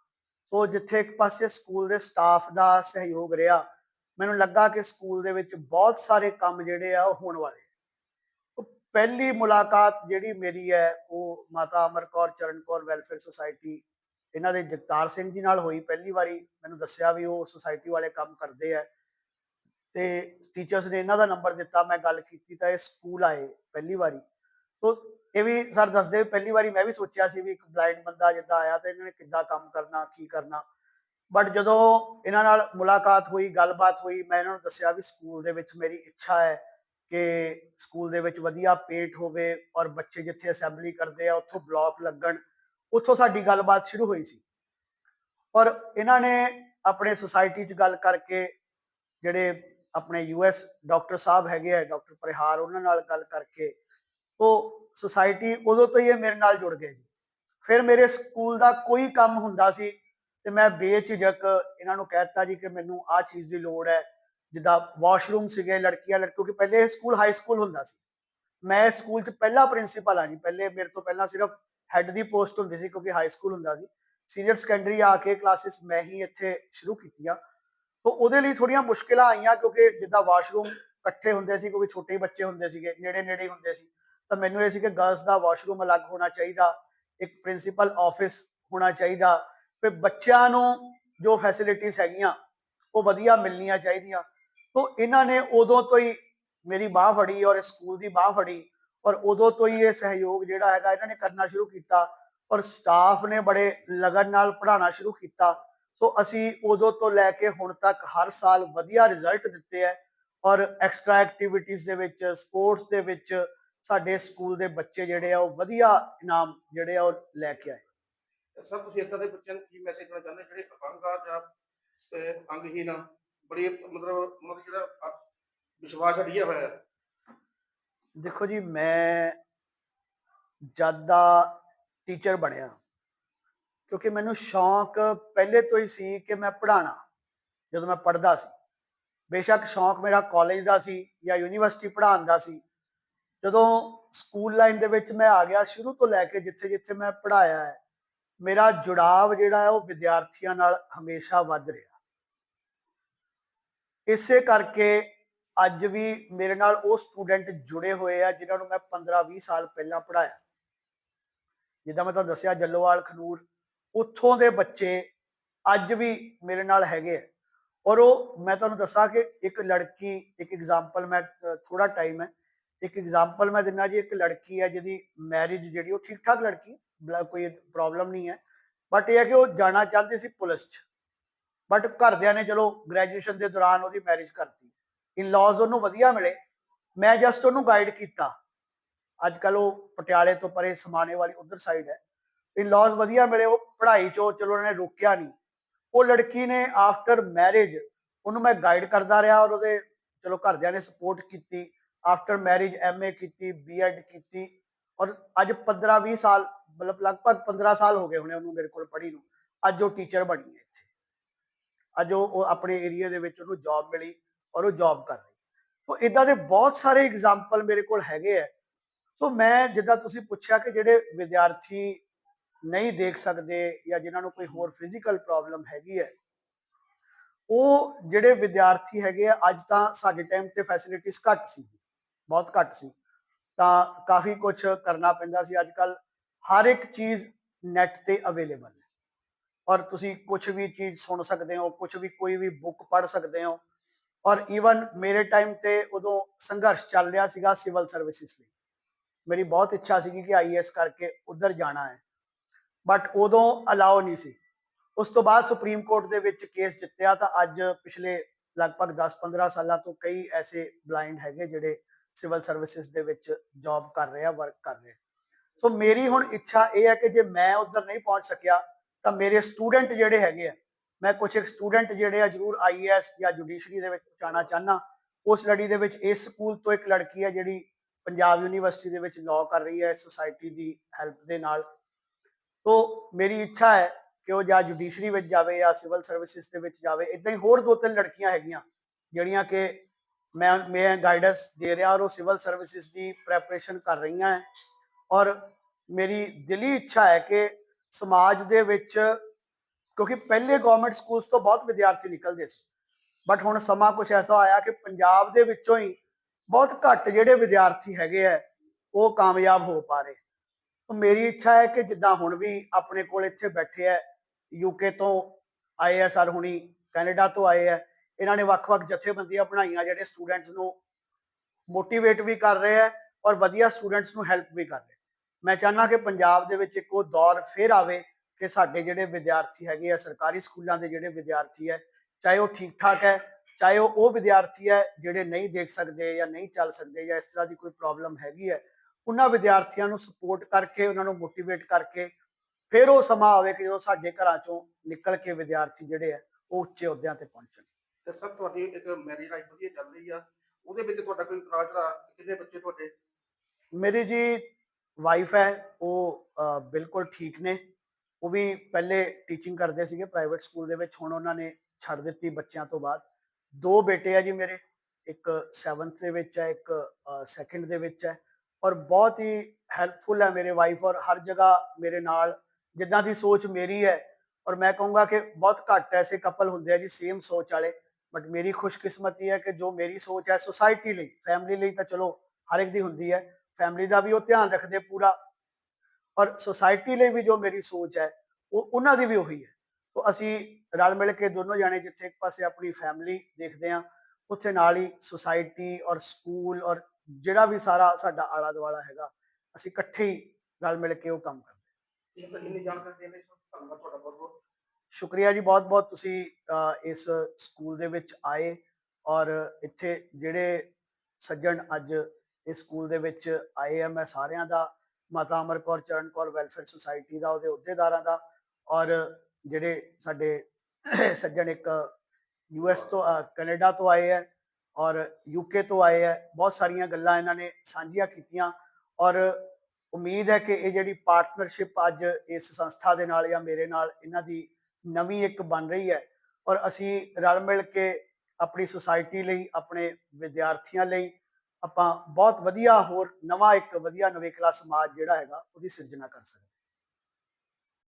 ਸੋ ਜਿੱਥੇ ਇੱਕ ਪਾਸੇ ਸਕੂਲ ਦੇ ਸਟਾਫ ਦਾ ਸਹਿਯੋਗ ਰਿਹਾ, ਮੈਨੂੰ ਲੱਗਾ ਕਿ ਸਕੂਲ ਦੇ ਵਿੱਚ ਬਹੁਤ ਸਾਰੇ ਕੰਮ ਜਿਹੜੇ ਆ ਉਹ ਹੋਣ ਵਾਲੇ ਉਹ ਪਹਿਲੀ ਮੁਲਾਕਾਤ ਜਿਹੜੀ ਮੇਰੀ ਹੈ, ਉਹ ਮਾਤਾ ਅਮਰ ਕੌਰ, ਚਰਨ ਕੌਰ ਵੈਲਫੇਅਰ ਸੁਸਾਇਟੀ, ਇਹਨਾਂ ਦੇ ਜਗਤਾਰ ਸਿੰਘ ਜੀ ਨਾਲ ਹੋਈ ਪਹਿਲੀ ਵਾਰੀ। ਮੈਨੂੰ ਦੱਸਿਆ ਵੀ ਉਹ ਸੁਸਾਇਟੀ ਵਾਲੇ ਕੰਮ ਕਰਦੇ ਆ ਤੇ ਟੀਚਰਸ ਨੇ ਇਹਨਾਂ ਦਾ ਨੰਬਰ ਦਿੱਤਾ, ਮੈਂ ਗੱਲ ਕੀਤੀ ਤਾਂ ਇਹ ਸਕੂਲ ਆਏ ਪਹਿਲੀ ਵਾਰੀ। ਤੋਂ ਇਹ ਵੀ ਸਰ ਦੱਸਦੇ ਪਹਿਲੀ ਵਾਰੀ ਮੈਂ ਵੀ ਸੋਚਿਆ ਸੀ ਵੀ ਇੱਕ ਬਲਾਈਂਡ ਬੰਦਾ ਜਿੱਦਾਂ ਆਇਆ ਤੇ ਇਹਨਾਂ ਨੇ ਕਿੱਦਾਂ ਕੰਮ ਕਰਨਾ, ਕੀ ਕਰਨਾ। ਬਟ ਜਦੋਂ ਇਹਨਾਂ ਨਾਲ ਮੁਲਾਕਾਤ ਹੋਈ, ਗੱਲਬਾਤ ਹੋਈ, ਮੈਂ ਇਹਨਾਂ ਨੂੰ ਦੱਸਿਆ ਵੀ ਸਕੂਲ ਦੇ ਵਿੱਚ ਮੇਰੀ ਇੱਛਾ ਹੈ ਕਿ ਸਕੂਲ ਦੇ ਵਿੱਚ ਵਧੀਆ ਪੇਟ ਹੋਵੇ ਔਰ ਬੱਚੇ ਜਿੱਥੇ ਅਸੈਂਬਲੀ ਕਰਦੇ ਆ, ਉੱਥੋਂ ਬਲਾਕ ਲੱਗਣ, ਉੱਥੋਂ ਸਾਡੀ ਗੱਲਬਾਤ ਸ਼ੁਰੂ ਹੋਈ ਸੀ। ਔਰ ਇਹਨਾਂ ਨੇ ਆਪਣੇ ਸੁਸਾਇਟੀ 'ਚ ਗੱਲ ਕਰਕੇ ਜਿਹੜੇ ਆਪਣੇ ਯੂਐਸ ਡਾਕਟਰ ਸਾਹਿਬ ਹੈਗੇ ਆ ਡਾਕਟਰ ਪਰਿਹਾਰ ਉਹਨਾਂ ਨਾਲ ਗੱਲ ਕਰਕੇ, ਉਹ ਸੁਸਾਇਟੀ ਉਦੋਂ ਤੋਂ ਹੀ ਇਹ ਮੇਰੇ ਨਾਲ ਜੁੜ ਗਏ ਜੀ। ਫਿਰ ਮੇਰੇ ਸਕੂਲ ਦਾ ਕੋਈ ਕੰਮ ਹੁੰਦਾ ਸੀ ਤੇ ਮੈਂ ਬੇਝਿਜਕ ਇਹਨਾਂ ਨੂੰ ਕਹਿਤਾ ਜੀ ਕਿ ਮੈਨੂੰ ਆਹ ਚੀਜ਼ ਦੀ ਲੋੜ ਹੈ ਜਿੱਦਾਂ ਵਾਸ਼ਰੂਮ ਸੀਗੇ ਲੜਕੀਆਂ, ਲੜਕੋ ਕਿ ਪਹਿਲੇ ਇਹ ਸਕੂਲ ਹਾਈ ਸਕੂਲ ਹੁੰਦਾ ਸੀ। ਮੈਂ ਇਸ ਸਕੂਲ 'ਚ ਪਹਿਲਾ ਪ੍ਰਿੰਸੀਪਲ ਆ ਜੀ, ਪਹਿਲੇ ਮੇਰੇ ਤੋਂ ਪਹਿਲਾਂ ਸਿਰਫ ਹੈੱਡ ਦੀ ਪੋਸਟ ਹੁੰਦੀ ਸੀ, ਕਿਉਂਕਿ ਹਾਈ ਸਕੂਲ ਹੁੰਦਾ ਸੀ। ਸੀਨੀਅਰ ਸੈਕੰਡਰੀ ਆ ਕੇ ਕਲਾਸਿਸ ਮੈਂ ਹੀ ਇੱਥੇ ਸ਼ੁਰੂ ਕੀਤੀਆਂ। ਤਾਂ ਉਹਦੇ ਲਈ ਥੋੜੀਆਂ ਮੁਸ਼ਕਿਲਾਂ ਆਈਆਂ, ਕਿਉਂਕਿ ਜਿੱਦਾਂ ਵਾਸ਼ਰੂਮ ਇਕੱਠੇ ਹੁੰਦੇ ਸੀ, ਕਿਉਂਕਿ ਛੋਟੇ ਬੱਚੇ ਹੁੰਦੇ ਸੀਗੇ ਨੇੜੇ ਨੇੜੇ ਹੁੰਦੇ ਸੀ। ਤਾਂ ਮੈਨੂੰ ਇਹ ਸੀ ਕਿ ਗਰਲਸ ਦਾ ਵਾਸ਼ਰੂਮ ਅਲੱਗ ਹੋਣਾ ਚਾਹੀਦਾ, ਇੱਕ ਪ੍ਰਿੰਸੀਪਲ ਆਫਿਸ ਹੋਣਾ ਚਾਹੀਦਾ। ਫਿਰ ਬੱਚਿਆਂ ਨੂੰ ਜੋ ਫੈਸਿਲਿਟੀਆਂ ਹੈਗੀਆਂ, ਉਹ ਵਧੀਆ ਮਿਲਣੀਆਂ ਚਾਹੀਦੀਆਂ। ਤੋਂ ਇਹਨਾਂ ਨੇ ਉਦੋਂ ਤੋਂ ਹੀ ਮੇਰੀ ਬਾਹ ਫੜੀ ਔਰ ਸਕੂਲ ਦੀ ਬਾਹ ਫੜੀ ਔਰ ਉਦੋਂ ਤੋਂ ਹੀ ਇਹ ਸਹਿਯੋਗ ਜਿਹੜਾ ਹੈਗਾ ਇਹਨਾਂ ਨੇ ਕਰਨਾ ਸ਼ੁਰੂ ਕੀਤਾ ਔਰ ਸਟਾਫ ਨੇ ਬੜੇ ਲਗਨ ਨਾਲ ਪੜ੍ਹਾਉਣਾ ਸ਼ੁਰੂ ਕੀਤਾ। ਸੋ ਅਸੀਂ ਉਦੋਂ ਤੋਂ ਲੈ ਕੇ ਹੁਣ ਤੱਕ ਹਰ ਸਾਲ ਵਧੀਆ ਰਿਜ਼ਲਟ ਦਿੱਤੇ ਹੈ ਔਰ ਐਕਸਟਰਾ ਐਕਟੀਵਿਟੀਜ਼ ਦੇ ਵਿੱਚ ਸਪੋਰਟਸ ਦੇ ਵਿੱਚ ਸਾਡੇ ਸਕੂਲ ਦੇ ਬੱਚੇ ਜਿਹੜੇ ਆ ਉਹ ਵਧੀਆ ਇਨਾਮ ਜਿਹੜੇ ਆ ਉਹ ਲੈ ਕੇ ਆਏ। ਸਰ, ਤੁਸੀਂ ਏਦਾਂ ਦੇ ਬੱਚਿਆਂ ਨੂੰ ਕੀ ਮੈਸੇਜ ਦੇਣਾ ਚਾਹੁੰਦੇ ਜਿਹੜੇ ਅਪੰਗ ਜਾਂ ਅੰਗਹੀਨ ਆ ਬੜੀ ਮਤਲਬ ਮਤਲਬ ਜਿਹੜਾ ਅ- ਵਿਸ਼ਵਾਸ ਅੜਿਆ ਹੋਇਆ ਹੈ ਦੇਖੋ ਜੀ, ਮੈਂ ਜਦ ਦਾ ਟੀਚਰ ਬਣਿਆ। ਕਿਉਂਕਿ ਮੈਨੂੰ ਸ਼ੌਂਕ ਪਹਿਲੇ ਤੋਂ ਹੀ ਸੀ ਕਿ ਮੈਂ ਪੜ੍ਹਾਉਣਾ ਜਦੋਂ ਮੈਂ ਪੜ੍ਹਦਾ ਸੀ। ਬੇਸ਼ੱਕ ਸ਼ੌਂਕ ਮੇਰਾ ਕਾਲਜ ਦਾ ਸੀ ਜਾਂ ਯੂਨੀਵਰਸਿਟੀ ਪੜ੍ਹਾਉਣ ਦਾ ਸੀ। ਜਦੋਂ ਸਕੂਲ ਲਾਈਨ ਦੇ ਵਿੱਚ ਮੈਂ ਆ ਗਿਆ, ਸ਼ੁਰੂ ਤੋਂ ਲੈ ਕੇ ਜਿੱਥੇ ਜਿੱਥੇ ਮੈਂ ਪੜ੍ਹਾਇਆ ਹੈ, ਮੇਰਾ ਜੁੜਾਵ ਜਿਹੜਾ ਹੈ ਉਹ ਵਿਦਿਆਰਥੀਆਂ ਨਾਲ ਹਮੇਸ਼ਾ ਵੱਧ ਰਿਹਾ। ਇਸੇ ਕਰਕੇ ਅੱਜ ਵੀ ਮੇਰੇ ਨਾਲ ਉਹ ਸਟੂਡੈਂਟ ਜੁੜੇ ਹੋਏ ਆ ਜਿਨ੍ਹਾਂ ਨੂੰ ਮੈਂ 15-20 ਸਾਲ ਪਹਿਲਾਂ ਪੜਾਇਆ ਜਿੱਦਾਂ ਮੈਂ ਤੁਹਾਨੂੰ ਦੱਸਿਆ, ਜੱਲੋਵਾਲ, ਖਨੂਰ, ਉੱਥੋਂ ਦੇ ਬੱਚੇ ਅੱਜ ਵੀ ਮੇਰੇ ਨਾਲ ਹੈਗੇ ਆ। ਔਰ ਉਹ, ਮੈਂ ਤੁਹਾਨੂੰ ਦੱਸਾਂ ਕਿ ਇੱਕ ਲੜਕੀ, ਇੱਕ ਐਗਜ਼ਾਮਪਲ ਮੈਂ ਥੋੜਾ ਟਾਈਮ ਹੈ। ਇੱਕ ਐਗਜ਼ਾਮਪਲ ਮੈਂ ਦਿੰਦਾ ਜੀ, ਇੱਕ ਲੜਕੀ ਹੈ ਜਿਹਦੀ ਮੈਰਿਜ ਜਿਹੜੀ, ਉਹ ਠੀਕ ਠਾਕ ਲੜਕੀ ਬਲਾ- ਕੋਈ ਪ੍ਰੋਬਲਮ ਨਹੀਂ ਹੈ। ਬਟ ਇਹ ਹੈ ਕਿ ਉਹ ਜਾਣਾ ਚਾਹੁੰਦੀ ਸੀ ਪੁਲਿਸ 'ਚ। ਬਟ ਘਰਦਿਆਂ ਨੇ ਚਲੋ ਗ੍ਰੈਜੂਏਸ਼ਨ ਦੇ ਦੌਰਾਨ ਉਹਦੀ ਮੈਰਿਜ ਕਰਤੀ। ਇਨ-ਲॉज ਉਹਨੂੰ ਵਧੀਆ ਮਿਲੇ। ਮੈਂ ਜਸਟ ਉਹਨੂੰ ਗਾਈਡ ਕੀਤਾ। ਅੱਜ ਕੱਲ ਉਹ ਪਟਿਆਲੇ ਤੋਂ ਪਰੇ ਸਮਾਣੇ ਵਾਲੀ ਉਧਰ ਸਾਈਡ ਹੈ। ਇਨ-ਲॉज ਵਧੀਆ ਮਿਲੇ, ਉਹ ਪੜ੍ਹਾਈ ਚੋਂ ਚਲੋ ਉਹਨੇ ਰੋਕਿਆ ਨਹੀਂ ਉਹ ਲੜਕੀ ਨੇ ਆਫਟਰ ਮੈਰਿਜ ਉਹਨੂੰ ਮੈਂ ਗਾਈਡ ਕਰਦਾ ਰਿਹਾ ਔਰ ਉਹਦੇ ਚਲੋ ਘਰਦਿਆਂ ਨੇ ਸਪੋਰਟ ਕੀਤੀ। ਆਫਟਰ ਮੈਰਿਜ ਐਮਏ ਕੀਤੀ ਬੀਐਡ ਕੀਤੀ। ਔਰ ਅੱਜ 15 20 ਸਾਲ, ਮਤਲਬ ਲਗਭਗ 15 ਸਾਲ ਹੋ ਗਏ ਹੋਣੇ ਉਹਨੂੰ ਮੇਰੇ ਕੋਲ ਪੜ੍ਹੀ ਨੂੰ। ਅੱਜ ਉਹ ਟੀਚਰ ਬਣੀ ਹੈ ਇੱਥੇ। ਅੱਜ ਉਹ ਉਹ ਆਪਣੇ ਏਰੀਆ ਦੇ ਵਿੱਚ ਉਹਨੂੰ ਜੌਬ ਮਿਲੀ ਔਰ ਉਹ ਜੌਬ ਕਰ ਰਹੀ। ਸੋ ਇਦਾਂ ਦੇ ਬਹੁਤ ਸਾਰੇ ਐਗਜ਼ਾਮਪਲ ਮੇਰੇ ਕੋਲ ਹੈਗੇ ਆ ਸੋ ਮੈਂ ਜਿੱਦਾਂ ਤੁਸੀਂ ਪੁੱਛਿਆ ਕਿ ਜਿਹੜੇ ਵਿਦਿਆਰਥੀ ਨਹੀਂ ਦੇਖ ਸਕਦੇ ਜਾਂ ਜਿਨ੍ਹਾਂ ਨੂੰ ਕੋਈ ਹੋਰ ਫਿਜ਼ੀਕਲ ਪ੍ਰੋਬਲਮ ਹੈਗੀ ਹੈ ਉਹ ਜਿਹੜੇ ਵਿਦਿਆਰਥੀ ਹੈਗੇ ਆ, ਅੱਜ ਤਾਂ ਸਾਡੇ ਟਾਈਮ ਤੇ ਫੈਸਿਲਿਟੀਆਂ ਘੱਟ ਸੀ, ਬਹੁਤ ਘੱਟ ਸੀ। ਤਾਂ ਕਾਫੀ ਕੁਝ ਕਰਨਾ ਪੈਂਦਾ ਸੀ। ਅੱਜ ਕੱਲ ਹਰ ਇੱਕ ਚੀਜ਼ ਨੈਟ ਤੇ ਅਵੇਲੇਬਲ ਔਰ ਤੁਸੀਂ ਕੁਝ ਵੀ ਚੀਜ਼ ਸੁਣ ਸਕਦੇ ਹੋ ਕੁਝ ਵੀ ਕੋਈ ਵੀ ਬੁੱਕ ਪੜ੍ਹ ਸਕਦੇ ਹੋ। ਔਰ ਈਵਨ ਮੇਰੇ ਟਾਈਮ ਤੇ ਉਦੋਂ ਸੰਘਰਸ਼ ਚੱਲ ਰਿਹਾ ਸੀਗਾ ਸਿਵਲ ਸਰਵਿਸਿਜ਼ ਲਈ। ਮੇਰੀ ਬਹੁਤ ਇੱਛਾ ਸੀਗੀ ਕਿ ਆਈਐਸ ਕਰਕੇ ਉਧਰ ਜਾਣਾ ਹੈ। ਬਟ ਉਦੋਂ ਅਲਾਉ ਨਹੀਂ ਸੀ। ਉਸ ਤੋਂ ਬਾਅਦ ਸੁਪਰੀਮ ਕੋਰਟ ਦੇ ਵਿੱਚ ਕੇਸ ਜਿੱਤਿਆ ਤਾਂ ਅੱਜ ਪਿਛਲੇ ਲਗਭਗ 10-15 ਸਾਲਾਂ ਤੋਂ ਕਈ ਐਸੇ ਬਲਾਈਂਡ ਹੈਗੇ ਜਿਹੜੇ ਸਿਵਲ ਸਰਵਿਸਿਜ਼ ਦੇ ਵਿੱਚ ਜੌਬ ਕਰ ਰਹੇ ਆ ਵਰਕ ਕਰ ਰਹੇ ਸੋ ਮੇਰੀ ਹੁਣ ਇੱਛਾ ਇਹ ਹੈ ਕਿ ਜੇ ਮੈਂ ਉਧਰ ਨਹੀਂ ਪਹੁੰਚ ਸਕਿਆ ਤਾਂ ਮੇਰੇ ਸਟੂਡੈਂਟ ਜਿਹੜੇ ਹੈਗੇ ਆ, ਮੈਂ ਕੁਝ ਇੱਕ ਸਟੂਡੈਂਟ ਜਿਹੜੇ ਆ ਜਰੂਰ ਆਈਏਐਸ ਜਾਂ ਜੁਡੀਸ਼ਰੀ ਦੇ ਵਿੱਚ ਜਾਣਾ ਚਾਹਨਾ ਉਸ ਲੜੀ ਦੇ ਵਿੱਚ ਇਸ ਸਕੂਲ ਤੋਂ ਇੱਕ ਲੜਕੀ ਹੈ ਜਿਹੜੀ ਪੰਜਾਬ ਯੂਨੀਵਰਸਿਟੀ ਦੇ ਵਿੱਚ ਲਾਅ ਕਰ ਰਹੀ ਹੈ ਸੁਸਾਇਟੀ ਦੀ ਹੈਲਪ ਦੇ ਨਾਲ। ਤੋਂ ਮੇਰੀ ਇੱਛਾ ਹੈ ਕਿ ਉਹ ਜਾਂ ਜੁਡੀਸ਼ਰੀ ਵਿੱਚ ਜਾਵੇ ਜਾਂ ਸਿਵਲ ਸਰਵਿਸਿਜ਼ ਦੇ ਵਿੱਚ ਜਾਵੇ। ਇਦਾਂ ਹੀ ਹੋਰ ਦੋ ਤਿੰਨ ਲੜਕੀਆਂ ਹੈਗੀਆਂ, ਜਿਹੜੀਆਂ ਕਿ ਮੈਂ ਮੈਂ ਗਾਈਡੈਂਸ ਦੇ ਰਿਹਾ ਔਰ ਉਹ ਸਿਵਲ ਸਰਵਿਸਿਜ਼ ਦੀ ਪ੍ਰੈਪਰੇਸ਼ਨ ਕਰ ਰਹੀਆਂ ਹੈ। ਔਰ ਮੇਰੀ ਦਿਲੀ ਇੱਛਾ ਹੈ ਕਿ ਸਮਾਜ ਦੇ ਵਿੱਚ, ਕਿਉਂਕਿ ਪਹਿਲੇ ਗਵਰਨਮੈਂਟ ਸਕੂਲਸ ਤੋਂ ਬਹੁਤ ਵਿਦਿਆਰਥੀ ਨਿਕਲਦੇ ਸੀ। ਬਟ ਹੁਣ ਸਮਾਂ ਕੁਝ ਐਸਾ ਆਇਆ ਕਿ ਪੰਜਾਬ ਦੇ ਵਿੱਚੋਂ ਹੀ ਬਹੁਤ ਘੱਟ ਜਿਹੜੇ ਵਿਦਿਆਰਥੀ ਹੈਗੇ ਆ, ਉਹ ਕਾਮਯਾਬ ਹੋ ਪਾ ਰਹੇ। ਮੇਰੀ ਇੱਛਾ ਹੈ ਕਿ ਜਿੱਦਾਂ ਹੁਣ ਵੀ ਆਪਣੇ ਕੋਲ ਇੱਥੇ ਬੈਠੇ ਆ ਯੂਕੇ ਤੋਂ ਆਏ ਆ ਸਰ ਹੁਣੀ ਕੈਨੇਡਾ ਤੋਂ ਆਏ ਆ, ਇਹਨਾਂ ਨੇ ਵੱਖ-ਵੱਖ ਜਥੇਬੰਦੀਆਂ ਬਣਾਈਆਂ ਜਿਹੜੇ ਸਟੂਡੈਂਟਸ ਨੂੰ ਮੋਟੀਵੇਟ ਵੀ ਕਰ ਰਹੇ ਆ ਔਰ ਵਧੀਆ ਸਟੂਡੈਂਟਸ ਨੂੰ ਹੈਲਪ ਵੀ ਕਰ ਰਹੇ ਮੈਂ ਚਾਹੁੰਦਾ ਕਿ ਪੰਜਾਬ ਦੇ ਵਿੱਚ ਇੱਕ ਉਹ ਦੌਰ ਫੇਰ ਆਵੇ ਕਿ ਸਾਡੇ ਜਿਹੜੇ ਵਿਦਿਆਰਥੀ ਹੈਗੇ ਆ ਸਰਕਾਰੀ ਸਕੂਲਾਂ ਦੇ ਜਿਹੜੇ ਵਿਦਿਆਰਥੀ ਹੈ ਚਾਹੇ ਉਹ ਠੀਕ ਠਾਕ ਹੈ ਚਾਹੇ ਉਹ ਉਹ ਵਿਦਿਆਰਥੀ ਹੈ ਜਿਹੜੇ ਨਹੀਂ ਦੇਖ ਸਕਦੇ ਜਾਂ ਨਹੀਂ ਚੱਲ ਸਕਦੇ ਜਾਂ ਇਸ ਤਰ੍ਹਾਂ ਦੀ ਕੋਈ ਪ੍ਰੋਬਲਮ ਹੈਗੀ ਹੈ ਉਹਨਾਂ ਵਿਦਿਆਰਥੀਆਂ ਨੂੰ ਸਪੋਰਟ ਕਰਕੇ ਉਹਨਾਂ ਨੂੰ ਮੋਟੀਵੇਟ ਕਰਕੇ ਫਿਰ ਉਹ ਸਮਾਂ ਆਵੇ ਕਿ ਜਦੋਂ ਸਾਡੇ ਘਰਾਂ ਚੋਂ ਨਿਕਲ ਕੇ ਵਿਦਿਆਰਥੀ ਜਿਹੜੇ ਆ ਉਹ ਉੱਚੇ ਅਹੁਦਿਆਂ ਤੇ ਪਹੁੰਚਣ। ਤੇ ਸਰ ਤੁਹਾਡੀ ਇੱਕ ਮੈਰਿਜ ਲਾਈਫ ਵਧੀਆ ਚੱਲ ਰਹੀ ਆ ਉਹਦੇ ਵਿੱਚ ਤੁਹਾਡਾ ਕੋਈ ਇਤਰਾਜ਼ ਦਾ ਕਿੰਨੇ ਬੱਚੇ ਤੁਹਾਡੇ? ਮੇਰੀ ਜੀ ਵਾਈਫ ਹੈ, ਉਹ ਬਿਲਕੁਲ ਠੀਕ ਨੇ। ਉਹ ਵੀ ਪਹਿਲੇ ਟੀਚਿੰਗ ਕਰਦੇ ਸੀਗੇ ਪ੍ਰਾਈਵੇਟ ਸਕੂਲ ਦੇ ਵਿੱਚ, ਹੁਣ ਉਹਨਾਂ ਨੇ ਛੱਡ ਦਿੱਤੀ ਬੱਚਿਆਂ ਤੋਂ ਬਾਅਦ। ਦੋ ਬੇਟੇ ਆ ਜੀ ਮੇਰੇ, ਇੱਕ 7th ਦੇ ਵਿੱਚ ਹੈ, ਇੱਕ 2nd ਦੇ ਵਿੱਚ ਹੈ। ਔਰ ਬਹੁਤ ਹੀ ਹੈਲਪਫੁਲ ਹੈ ਮੇਰੇ ਵਾਈਫ ਔਰ ਹਰ ਜਗ੍ਹਾ ਮੇਰੇ ਨਾਲ, ਜਿੱਦਾਂ ਦੀ ਸੋਚ ਮੇਰੀ ਹੈ। ਔਰ ਮੈਂ ਕਹੂੰਗਾ ਕਿ ਬਹੁਤ ਘੱਟ ਐਸੇ ਕਪਲ ਹੁੰਦੇ ਆ ਜੀ ਸੇਮ ਸੋਚ ਵਾਲੇ। ਬਟ ਮੇਰੀ ਖੁਸ਼ਕਿਸਮਤੀ ਹੈ ਕਿ ਜੋ ਮੇਰੀ ਸੋਚ ਹੈ ਸੋਸਾਇਟੀ ਲਈ ਫੈਮਿਲੀ ਲਈ ਤਾਂ ਚਲੋ ਹਰ ਇੱਕ ਦੀ ਹੁੰਦੀ ਹੈ। ਫੈਮਿਲੀ ਦਾ ਵੀ ਉਹ ਧਿਆਨ ਰੱਖਦੇ ਪੂਰਾ। ਔਰ ਸੋਸਾਇਟੀ ਲਈ ਵੀ ਜੋ ਮੇਰੀ ਸੋਚ ਹੈ ਉਹ ਉਹਨਾਂ ਦੀ ਵੀ ਉਹੀ ਹੈ। ਸੋ ਅਸੀਂ ਰਲ ਮਿਲ ਕੇ ਦੋਨੋਂ ਜਾਣੇ ਜਿੱਥੇ ਇੱਕ ਪਾਸੇ ਆਪਣੀ ਫੈਮਿਲੀ ਦੇਖਦੇ ਆ ਉੱਥੇ ਨਾਲ ਹੀ ਸੋਸਾਇਟੀ ਔਰ ਸਕੂਲ ਔਰ ਜਿਹੜਾ ਵੀ ਸਾਰਾ ਸਾਡਾ ਆਲਾ ਦੁਆਲਾ ਹੈਗਾ ਅਸੀਂ ਇਕੱਠੇ ਹੀ ਰਲ ਮਿਲ ਕੇ ਉਹ ਕੰਮ ਕਰਦੇ ਹੈ। ਇੰਨੀ ਜਾਣਕਾਰੀ ਦੇਣ ਲਈ ਧੰਨਵਾਦ ਤੁਹਾਡਾ ਬਹੁਤ ਬਹੁਤ। ਸ਼ੁਕਰੀਆ ਜੀ ਬਹੁਤ ਬਹੁਤ। ਤੁਸੀਂ ਇਸ ਸਕੂਲ ਦੇ ਵਿੱਚ ਆਏ ਔਰ ਇੱਥੇ ਜਿਹੜੇ ਸੱਜਣ ਅੱਜ ਇਸ ਸਕੂਲ ਦੇ ਵਿੱਚ ਆਏ ਆ ਮੈਂ ਸਾਰਿਆਂ ਦਾ, ਮਾਤਾ ਅਮਰ ਕੌਰ, ਚਰਨ ਕੌਰ, ਵੈਲਫੇਅਰ ਸੁਸਾਇਟੀ ਦਾ, ਉਹਦੇ ਅਹੁਦੇਦਾਰਾਂ ਦਾ ਔਰ ਜਿਹੜੇ ਸਾਡੇ ਸੱਜਣ ਇੱਕ ਯੂਐਸ ਤੋਂ ਕੈਨੇਡਾ ਤੋਂ ਆਏ ਹੈ ਔਰ ਯੂਕੇ ਤੋਂ ਆਏ ਹੈ, ਬਹੁਤ ਸਾਰੀਆਂ ਗੱਲਾਂ ਇਹਨਾਂ ਨੇ ਸਾਂਝੀਆਂ ਕੀਤੀਆਂ ਔਰ ਉਮੀਦ ਹੈ ਕਿ ਇਹ ਜਿਹੜੀ ਪਾਰਟਨਰਸ਼ਿਪ ਅੱਜ ਇਸ ਸੰਸਥਾ ਦੇ ਨਾਲ ਜਾਂ ਮੇਰੇ ਨਾਲ ਇਹਨਾਂ ਦੀ ਨਵੀਂ ਇੱਕ ਬਣ ਰਹੀ ਹੈ ਔਰ ਅਸੀਂ ਰਲ ਮਿਲ ਕੇ ਆਪਣੀ ਸੁਸਾਇਟੀ ਲਈ, ਆਪਣੇ ਵਿਦਿਆਰਥੀਆਂ ਲਈ ਆਪਾਂ ਬਹੁਤ ਵਧੀਆ ਹੋਰ ਨਵਾਂ ਇੱਕ ਵਧੀਆ ਨਵੇਕਲਾ ਸਮਾਜ ਜਿਹੜਾ ਹੈਗਾ ਉਹਦੀ ਸਿਰਜਣਾ ਕਰ ਸਕਦੇ